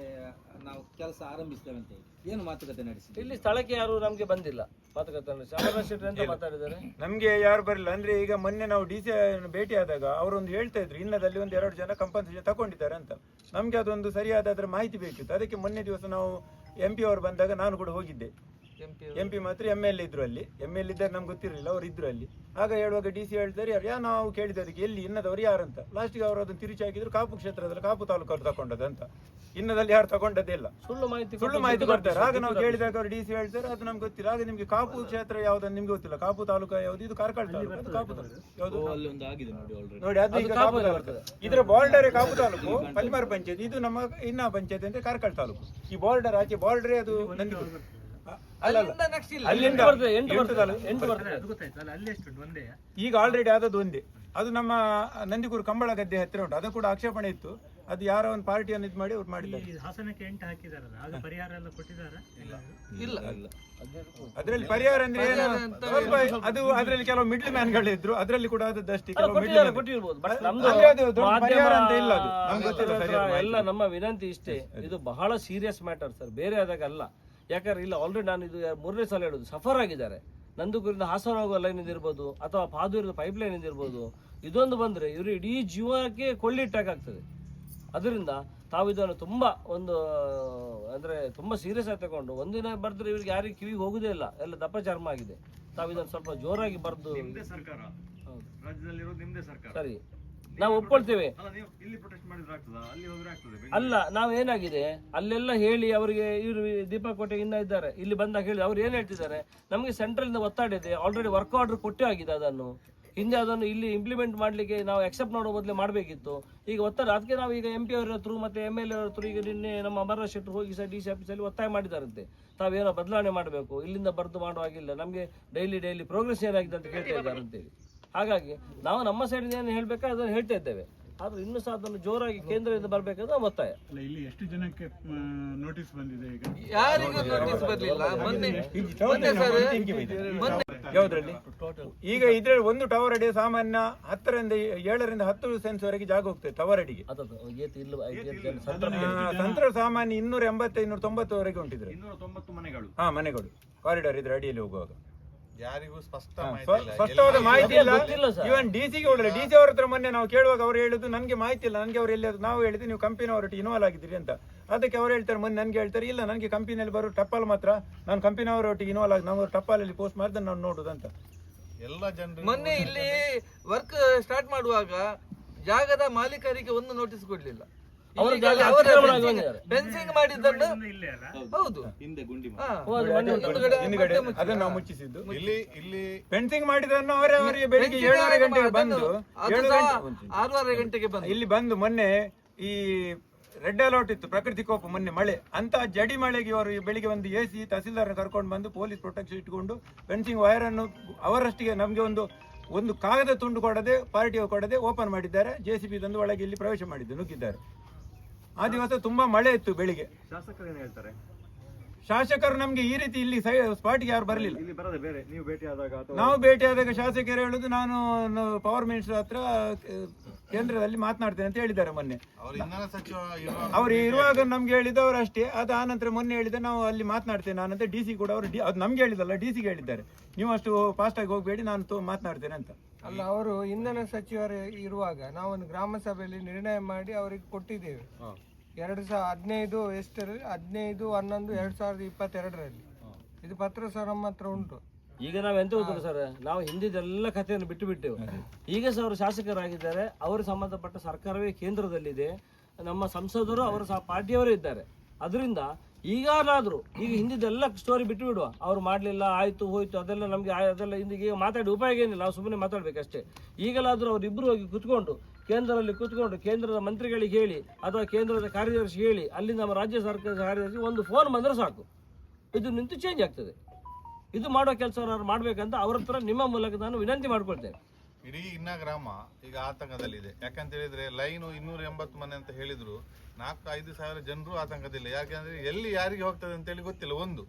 ನಾವು ಕೆಲಸ ಆರಂಭಿಸ್ತೇವೆ ಅಂತ ಹೇಳಿ. ಏನು ಮಾತುಕತೆ ನಡೆಸಿ ಇಲ್ಲಿ ಸ್ಥಳಕ್ಕೆ ಯಾರು ನಮ್ಗೆ ಬಂದಿಲ್ಲ ಮಾತುಕತೆ ನಡೆಸಿ. ಮಾತಾಡಿದ್ದಾರೆ? ನಮ್ಗೆ ಯಾರು ಬರಲಿಲ್ಲ. ಅಂದ್ರೆ ಈಗ ಮೊನ್ನೆ ನಾವು ಡಿ ಸಿ ಭೇಟಿ ಆದಾಗ ಅವರೊಂದು ಹೇಳ್ತಾ ಇದ್ರು ಇನ್ನದಲ್ಲಿ ಒಂದು ಎರಡು ಜನ ಕಂಪನ್ಸೇಷನ್ ತಗೊಂಡಿದ್ದಾರೆ ಅಂತ. ನಮ್ಗೆ ಅದೊಂದು ಸರಿಯಾದ ಅದರ ಮಾಹಿತಿ ಬೇಕಿತ್ತು. ಅದಕ್ಕೆ ಮೊನ್ನೆ ದಿವಸ ನಾವು ಎಂ ಪಿ ಅವರು ಬಂದಾಗ ನಾನು ಕೂಡ ಹೋಗಿದ್ದೆ. ಎಂ ಪಿ ಮಾತ್ರ ಎಂ ಎಲ್ ಇದ್ರು ಅಲ್ಲಿ. ಎಂ ಎಲ್ ಇದ್ದಾರೆ ನಮ್ಗೆ ಗೊತ್ತಿರಲಿಲ್ಲ ಅವ್ರು ಇದ್ರು ಅಲ್ಲಿ. ಆಗ ಹೇಳುವಾಗ ಡಿ ಸಿ ಹೇಳ್ತಾರೆ ಯಾರು ಯಾ ನಾವು ಕೇಳಿದ ಅದಕ್ಕೆ ಎಲ್ಲಿ? ಇನ್ನದವ್ರು ಯಾರಂತ ಲಾಸ್ಟಿಗೆ ಅವರು ಅದನ್ನು ತಿರುಚಿ ಹಾಕಿದ್ರು ಕಾಪು ಕ್ಷೇತ್ರದಲ್ಲಿ ಕಾಪು ತಾಲೂಕು ಅವ್ರು ತಗೊಂಡದ್ದು ಅಂತ. ಇನ್ನದಲ್ಲಿ ಯಾರು ತಗೊಂಡದ್ದೇ ಇಲ್ಲ. ಸುಳ್ಳು ಮಾಹಿತಿ ಸುಳ್ಳು ಮಾಹಿತಿ ಕೊಡ್ತಾರೆ. ಆಗ ನಾವು ಕೇಳಿದಾಗ ಅವರು ಡಿ ಸಿ ಹೇಳ್ತಾರೆ ಅದು ನಮ್ಗೆ ಗೊತ್ತಿಲ್ಲ. ಆಗ ನಿಮ್ಗೆ ಕಾಪು ಕ್ಷೇತ್ರ ಯಾವ್ದು ನಿಮ್ಗೆ ಗೊತ್ತಿಲ್ಲ. ಕಾಪು ತಾಲೂಕು ಯಾವ್ದು? ಇದು ಕಾರ್ಕಳ ತಾಲೂಕು ಅದು ಕಾಪು ತಾಲೂಕು. ಯಾವ್ದು? ನೋಡಿ ಅದು ಈಗ ಕಾಪು ತಾಲೂಕು. ಇದರ ಬಾರ್ಡರ್ ಕಾಪು ತಾಲೂಕು. ಪಲ್ಮಾರ್ ಪಂಚಾಯತ್. ಇದು ನಮ್ಮ ಇನ್ನ ಪಂಚಾಯತ್ ಅಂದ್ರೆ ಕಾರ್ಕಳ ತಾಲೂಕು. ಈ ಬಾರ್ಡರ್ ಆಚೆ ಬಾರ್ಡರ್ ಅದು ನಂದಿಗೂಡು. ಈಗ ಆಲ್ರೆಡಿ ಆದದ್ದು ಒಂದೇ. ಅದು ನಮ್ಮ ನಂದಿಗೂರು ಕಂಬಳ ಗದ್ದೆ ಹತ್ತಿರ ಉಂಟು. ಅದು ಕೂಡ ಆಕ್ಷೇಪಣೆ ಇತ್ತು. ಅದು ಯಾರೋ ಒಂದು ಪಾರ್ಟಿಯನ್ನು ಇದು ಮಾಡಿ ಅವ್ರು ಮಾಡಿದ್ದಾರೆ. ಈ ಹಾಸನಕ್ಕೆ ಎಂಟು ಹಾಕಿದಾರಲ್ಲ ಆಗ ಪರಿಹಾರ ಎಲ್ಲ ಕೊಟ್ಟಿದ್ದಾರೆ? ಇಲ್ಲ. ಅದರಲ್ಲಿ ಪರಿಹಾರ ಅಂದ್ರೆ ಏನು? ಸ್ವಲ್ಪ ಅದು ಅದರಲ್ಲಿ ಕೆಲವು ಮಿಡ್ಲ್ ಮ್ಯಾನ್ ಇದ್ರು. ಅದರಲ್ಲಿ ಕೂಡ ಆದದ್ದಷ್ಟೇ ಕೆಲವು ಮಿಡ್ಲ್ ಪರಿಹಾರ ಅಂತ ಇಲ್ಲ ಅದು. ನಮ್ಗೆ ಗೊತ್ತಿಲ್ಲ ಎಲ್ಲ ನಮ್ಮ ವಿನಂತಿ ಇಷ್ಟೇ. ಇದು ಬಹಳ ಸೀರಿಯಸ್ ಮ್ಯಾಟರ್ ಸರ್ ಬೇರೆ ಆದಾಗ ಅಲ್ಲ ಯಾಕಂದ್ರೆ ಇಲ್ಲ ಆಲ್ರೆಡಿ ನಾನು ಇದು ಮೂರನೇ ಸಲ ಹೇಳುದು ಸಫರ್ ಆಗಿದ್ದಾರೆ. ನಂದುಗುರಿಂದ ಹಾಸನ ಹೋಗೋ ಲೈನ್ ಇರ್ಬೋದು ಅಥವಾ ಪಾದೂರಿದ ಪೈಪ್ ಲೈನ್ ಇರ್ಬೋದು ಇದೊಂದು ಬಂದ್ರೆ ಇವರು ಇಡೀ ಜೀವಕ್ಕೆ ಕೊಳ್ಳಿಟ್ಟಾಗ್ತದೆ ಅದರಿಂದ ತಾವು ಇದನ್ನು ತುಂಬಾ ಒಂದು ಅಂದ್ರೆ ತುಂಬಾ ಸೀರಿಯಸ್ ಆಗಿ ತಗೊಂಡು ಒಂದಿನ ಬರೆದ್ರೆ ಇವ್ರಿಗೆ ಯಾರಿಗೆ ಕಿವಿಗೆ ಹೋಗುದೇ ಇಲ್ಲ ಎಲ್ಲ ದಪ್ಪ ಚರ್ಮ ಆಗಿದೆ. ತಾವು ಇದನ್ನು ಸ್ವಲ್ಪ ಜೋರಾಗಿ ಬರೆದು ಸರ್ಕಾರ. ಸರಿ. ನಾವು ಒಪ್ಕೊಳ್ತೇವೆ. ಅಲ್ಲ ನೀವು ಏನಾಗಿದೆ? ಅಲ್ಲೆಲ್ಲ ಹೇಳಿ ಅವರಿಗೆ ಇವರು ದೀಪಕ್ ಕೋಟೆ ಇನ್ನ ಇದ್ದಾರೆ. ಇಲ್ಲಿ ಬಂದಾಗ ಹೇಳಿ ಅವ್ರು ಏನ್ ಹೇಳ್ತಿದ್ದಾರೆ? ನಮಗೆ ಸೆಂಟ್ರಲ್ ಇಂದ ಒತ್ತಾಡ ಇದೆ. ಆಲ್ರೆಡಿ ವರ್ಕ್ ಆರ್ಡರ್ ಕೊಟ್ಟೇ ಆಗಿದೆ ಅದನ್ನು. ಹಿಂದೆ ಅದನ್ನು ಇಲ್ಲಿ ಇಂಪ್ಲಿಮೆಂಟ್ ಮಾಡ್ಲಿಕ್ಕೆ ನಾವು ಅಕ್ಸೆಪ್ಟ್ ಮಾಡೋ ಬದಲೇ ಮಾಡಬೇಕಿತ್ತು. ಈಗ ಒತ್ತಡ ಅದಕ್ಕೆ ನಾವು ಈಗ ಎಂ ಪಿ ಅವರ ಹತ್ರ ಮತ್ತೆ ಎಂ ಎಲ್ ಎ ಅವ್ರ ಹತ್ರ ಈಗ ನಿನ್ನೆ ನಮ್ಮ ಅಮರ ಶೆಟ್ರು ಹೋಗಿ ಸಹ ಡಿ ಸಿ ಆಫೀಸಲ್ಲಿ ಒತ್ತಾಯ ಮಾಡಿದಾರಂತೆ. ತಾವೇನೋ ಬದಲಾವಣೆ ಮಾಡಬೇಕು. ಇಲ್ಲಿಂದ ಬರ್ದು ಮಾಡುವಾಗಿಲ್ಲ ನಮಗೆ ಡೈಲಿ ಡೈಲಿ ಪ್ರೋಗ್ರೆಸ್ ಏನಾಗಿದೆ ಅಂತ ಕೇಳ್ತಾ ಇದ್ದಾರೆ ಅಂತೇಳಿ. ಹಾಗಾಗಿ ನಾವು ನಮ್ಮ ಸೈಡ್ ಏನು ಹೇಳ್ಬೇಕಾ ಅದನ್ನು ಹೇಳ್ತಾ ಇದ್ದೇವೆ. ಆದ್ರೆ ಇನ್ನು ಸಹ ಅದನ್ನು ಜೋರಾಗಿ ಕೇಂದ್ರದಿಂದ ಬರಬೇಕಂತ ಒತ್ತಾಯ. ಅಲ್ಲ ಇಲ್ಲಿ ಎಷ್ಟು ಜನಕ್ಕೆ ನೋಟಿಸ್ ಬಂದಿದೆ ಈಗ? ಯಾರಿಗೂ ನೋಟಿಸ್ ಬರ್ಲಿಲ್ಲ. ಮೊನ್ನೆ ಯಾವ್ದ್ರಲ್ಲಿ ಈಗ ಇದ್ರಲ್ಲಿ ಒಂದು ಟವರ್ ಅಡಿ ಸಾಮಾನ್ಯ ಹತ್ತರಿಂದ ಏಳರಿಂದ ಹತ್ತು ಸೆನ್ಸ್ ವರೆಗೆ ಜಾಗ ಹೋಗ್ತದೆ ಟವರ್ ಅಡಿಗೆ. ಸಂತರ ತಂತ್ರ ಸಾಮಾನ್ಯ ಇನ್ನೂರ ಎಂಬತ್ತು ಇನ್ನೂರ ತೊಂಬತ್ತುವರೆಗೆ ಉಂಟಿದ್ರೆ. ಇನ್ನೂರ ತೊಂಬತ್ತು ಮನೆಗಳು. ಹಾ ಮನೆಗಳು. ಕಾರಿಡಾರ್ ಇದ್ರ ಅಡಿಯಲ್ಲಿ ಹೋಗುವಾಗ. ಯಾರಿಗೂ ಸ್ಪಷ್ಟ ಇಲ್ಲ. ಸ್ಪಷ್ಟವಾದ ಮಾಹಿತಿ ಇಲ್ಲ. ಇವನ್ ಡಿ ಸಿಗೆ ಒಳ್ಳೆ ಡಿ ಸಿ ಅವ್ರ ಹತ್ರ ಮೊನ್ನೆ ನಾವು ಕೇಳುವಾಗ ಅವ್ರು ಹೇಳಿದ್ದು ನನಗೆ ಮಾಹಿತಿ ಇಲ್ಲ ನನಗೆ ಅವ್ರು ಎಲ್ಲಿ ನಾವು ಹೇಳಿದ್ವಿ ನೀವು ಕಂಪನಿ ಅವರೊಟ್ಟಿಗೆ ಇನ್ವಾಲ್ವ್ ಆಗಿದ್ದೀರಿ ಅಂತ. ಅದಕ್ಕೆ ಅವ್ರು ಹೇಳ್ತಾರೆ ಮೊನ್ನೆ ನನಗೆ ಹೇಳ್ತಾರೆ ಇಲ್ಲ ನನಗೆ ಕಂಪನಿಯಲ್ಲಿ ಬರೋ ಟಪ್ಪಲ್ ಮಾತ್ರ ನಾನು ಕಂಪನಿ ಅವರೊಟ್ಟಿಗೆ ಇನ್ವಾಲ್ವ್ ಆಗಿ ನಾವು ಟಪಾಲಲ್ಲಿ ಪೋಸ್ಟ್ ಮಾಡಿದ್ರೆ ನಾನು ನೋಡುದು ಅಂತ. ಎಲ್ಲ ಜನರು ಮೊನ್ನೆ ಇಲ್ಲಿ ವರ್ಕ್ ಸ್ಟಾರ್ಟ್ ಮಾಡುವಾಗ ಜಾಗದ ಮಾಲೀಕರಿಗೆ ಒಂದು ನೋಟಿಸ್ ಕೊಡ್ಲಿಲ್ಲ. ಅವರ ಜಾಗ ಅತಿಕ್ರಮಣ fencing ಮಾಡಿದ್ದನ್ನು ಇಲ್ಲೇ ಅಲ್ಲ? ಹೌದು. ಹಾ. ಓ, ಅದು ಒಂದು- ಹಿಂದ್ಗಡೆ ಹಿಂದ್ಗಡೆ ಮತ್ತೆ ಮುಚ್ಚಿ- ನಾವು ಮುಚ್ಚಿಸಿದ್ದು. ಇಲ್ಲಿ ಇಲ್ಲಿ ಫೆನ್ಸಿಂಗ್ ಮಾಡಿದನ್ನು ಅವರೇ ಅವರಿಗೆ ಬೆಳಿಗ್ಗೆ Fencing ಏಳುವರೆ ಗಂಟೆಗೆ ಅದನ್ನು- ಬಂದು ಅದು ಏಳು ಸಹ ಗಂಟೆ ಆರೂವರೆ ಗಂಟೆಗೆ ಬಂದು. ಇಲ್ಲಿ ಬಂದು ಮೊನ್ನೆ ಈ ರೆಡ್ ಅಲರ್ಟ್ ಇತ್ತು ಪ್ರಕೃತಿ ಕೋಪ ಮೊನ್ನೆ ಮಳೆ. ಅಂತ ಜಡಿ ಮಳೆಗೆ ಅವರು ಬೆಳಿಗ್ಗೆ ಒಂದು ಎ ಸಿ ತಹಸೀಲ್ದಾರ್ ಕರ್ಕೊಂಡು ಬಂದು ಪೊಲೀಸ್ ಪ್ರೊಟೆಕ್ಷನ್ ಇಟ್ಕೊಂಡು ಫೆನ್ಸಿಂಗ್ ವೈರ್ ಅನ್ನು ಅವರಷ್ಟಿಗೆ ನಮಗೆ ಒಂದು ಒಂದು ಕಾಗದ ತುಂಡು ಕೊಡದೆ ಪಾರ್ಟಿ ಕೊಡದೆ ಓಪನ್ ಮಾಡಿದ್ದಾರೆ. ಜೆ ಸಿ ಬಿ ತಂದು ಒಳಗೆ ಇಲ್ಲಿ ಪ್ರವೇಶ ಮಾಡಿದ್ದು ನುಗ್ಗಿದ್ದಾರೆ. ಆ ದಿವಸ ತುಂಬಾ ಮಳೆ ಇತ್ತು ಬೆಳಿಗ್ಗೆ. ಶಾಸಕರು ಏನ್ ಹೇಳ್ತಾರೆ? ಶಾಸಕರು ನಮ್ಗೆ ಈ ರೀತಿ ಇಲ್ಲಿ ಸ್ಪಾಟ್ಗೆ ಯಾರು ಬರಲಿಲ್ಲ. ಇಲ್ಲಿ ಬರದೆ ಬೇರೆ. ನೀವು ಭೇಟಿ ಆದಾಗ ಶಾಸಕರು ಹೇಳುದು ನಾನು ಪವರ್ ಮಿನಿಸ್ಟರ್ ಹತ್ರ ಕೇಂದ್ರದಲ್ಲಿ ಮಾತನಾಡ್ತೇನೆ ಅಂತ ಹೇಳಿದ್ದಾರೆ ಮೊನ್ನೆ. ಅವರು ಇರುವಾಗ ಅವ್ರು ನಮ್ಗೆ ಹೇಳಿದವರು ಅಷ್ಟೇ. ಅದು ಆ ನಂತರ ಮೊನ್ನೆ ಹೇಳಿದ ನಾವು ಅಲ್ಲಿ ಮಾತನಾಡ್ತೇನೆ ನಾನಂತ ಡಿ ಸಿ ಕೂಡ ಅವರು ಡಿ ಅದು ನಮ್ಗೆ ಹೇಳಿದಲ್ಲ ಡಿ ಸಿಗೆ ಹೇಳಿದ್ದಾರೆ. ನೀವು ಅಷ್ಟು ಫಾಸ್ಟ್ ಆಗಿ ಹೋಗಬೇಡಿ ನಾನು ಮಾತನಾಡ್ತೇನೆ ಅಂತ. ಅಲ್ಲ ಅವರು ಇಂಧನ ಸಚಿವರು ಇರುವಾಗ ನಾವೊಂದು ಗ್ರಾಮ ಸಭೆಯಲ್ಲಿ ನಿರ್ಣಯ ಮಾಡಿ ಅವರಿಗೆ ಕೊಟ್ಟಿದ್ದೇವೆ. ಎರಡು ಸಾವಿರ ಹದಿನೈದು ಎಷ್ಟರಲ್ಲಿ ಹದಿನೈದು ಹನ್ನೊಂದು ಎರಡು ಸಾವಿರದ ಇಪ್ಪತ್ತೆರಡರಲ್ಲಿ. ಇದು ಪತ್ರ ಸರ್ ನಮ್ಮ ಹತ್ರ ಉಂಟು. ಈಗ ನಾವು ಎಂತ ಗೊತ್ತಿಲ್ಲ ಸರ್? ನಾವು ಹಿಂದಿದೆಲ್ಲ ಕಥೆಯನ್ನು ಬಿಟ್ಟು ಬಿಟ್ಟೆವು. ಈಗ ಸಹ ಅವರು ಶಾಸಕರಾಗಿದ್ದಾರೆ. ಅವರು ಸಂಬಂಧಪಟ್ಟ ಸರ್ಕಾರವೇ ಕೇಂದ್ರದಲ್ಲಿದೆ. ನಮ್ಮ ಸಂಸದರು ಅವರು ಸಹ ಪಾರ್ಟಿಯವರೇ ಇದ್ದಾರೆ. ಅದರಿಂದ ಈಗಾದ್ರೂ ಈಗ ಹಿಂದಿದೆಲ್ಲ ಸ್ಟೋರಿ ಬಿಟ್ಟು ಬಿಡುವ ಅವ್ರು ಮಾಡಲಿಲ್ಲ ಆಯ್ತು ಹೋಯ್ತು ಅದೆಲ್ಲ ನಮಗೆ ಅದೆಲ್ಲ ಹಿಂದಿಗೆ ಈಗ ಮಾತಾಡಿ ಉಪಯೋಗ ಏನಿಲ್ಲ. ನಾವು ಸುಮ್ಮನೆ ಮಾತಾಡ್ಬೇಕಷ್ಟೇ. ಈಗಲಾದರೂ ಅವರಿಬ್ಬರು ಹೋಗಿ ಕುತ್ಕೊಂಡು ಕೇಂದ್ರದಲ್ಲಿ ಕೂತ್ಕೊಂಡು ಕೇಂದ್ರದ ಮಂತ್ರಿಗಳಿಗೆ ಹೇಳಿ ಅಥವಾ ಕೇಂದ್ರದ ಕಾರ್ಯದರ್ಶಿ ಹೇಳಿ ಅಲ್ಲಿ ನಮ್ಮ ರಾಜ್ಯ ಸರ್ಕಾರದ ಕಾರ್ಯದರ್ಶಿ ಒಂದು ಫೋನ್ ಬಂದರೆ ಸಾಕು. ಇದು ನಿಂತು ಚೇಂಜ್ ಆಗ್ತದೆ. ಇದು ಮಾಡೋ ಕೆಲಸ ಮಾಡಬೇಕಂತ ಅವ್ರ ಹತ್ರ ನಿಮ್ಮ ಮೂಲಕ ನಾನು ವಿನಂತಿ ಮಾಡ್ಕೊಳ್ತೇನೆ. ಇಡೀ ಇನ್ನ ಗ್ರಾಮ ಈಗ ಆತಂಕದಲ್ಲಿದೆ. ಯಾಕಂತ ಹೇಳಿದ್ರೆ ಲೈನು ಇನ್ನೂರ ಎಂಬತ್ತು ಮನೆ ಅಂತ ಹೇಳಿದ್ರು. ನಾಲ್ಕು, ಐದು ಸಾವಿರ ಜನರು ಆತಂಕದಿಲ್ಲ ಯಾಕಂದ್ರೆ ಎಲ್ಲಿ ಯಾರಿಗೆ ಹೋಗ್ತದೆ ಅಂತ ಹೇಳಿ ಗೊತ್ತಿಲ್ಲ. ಒಂದು,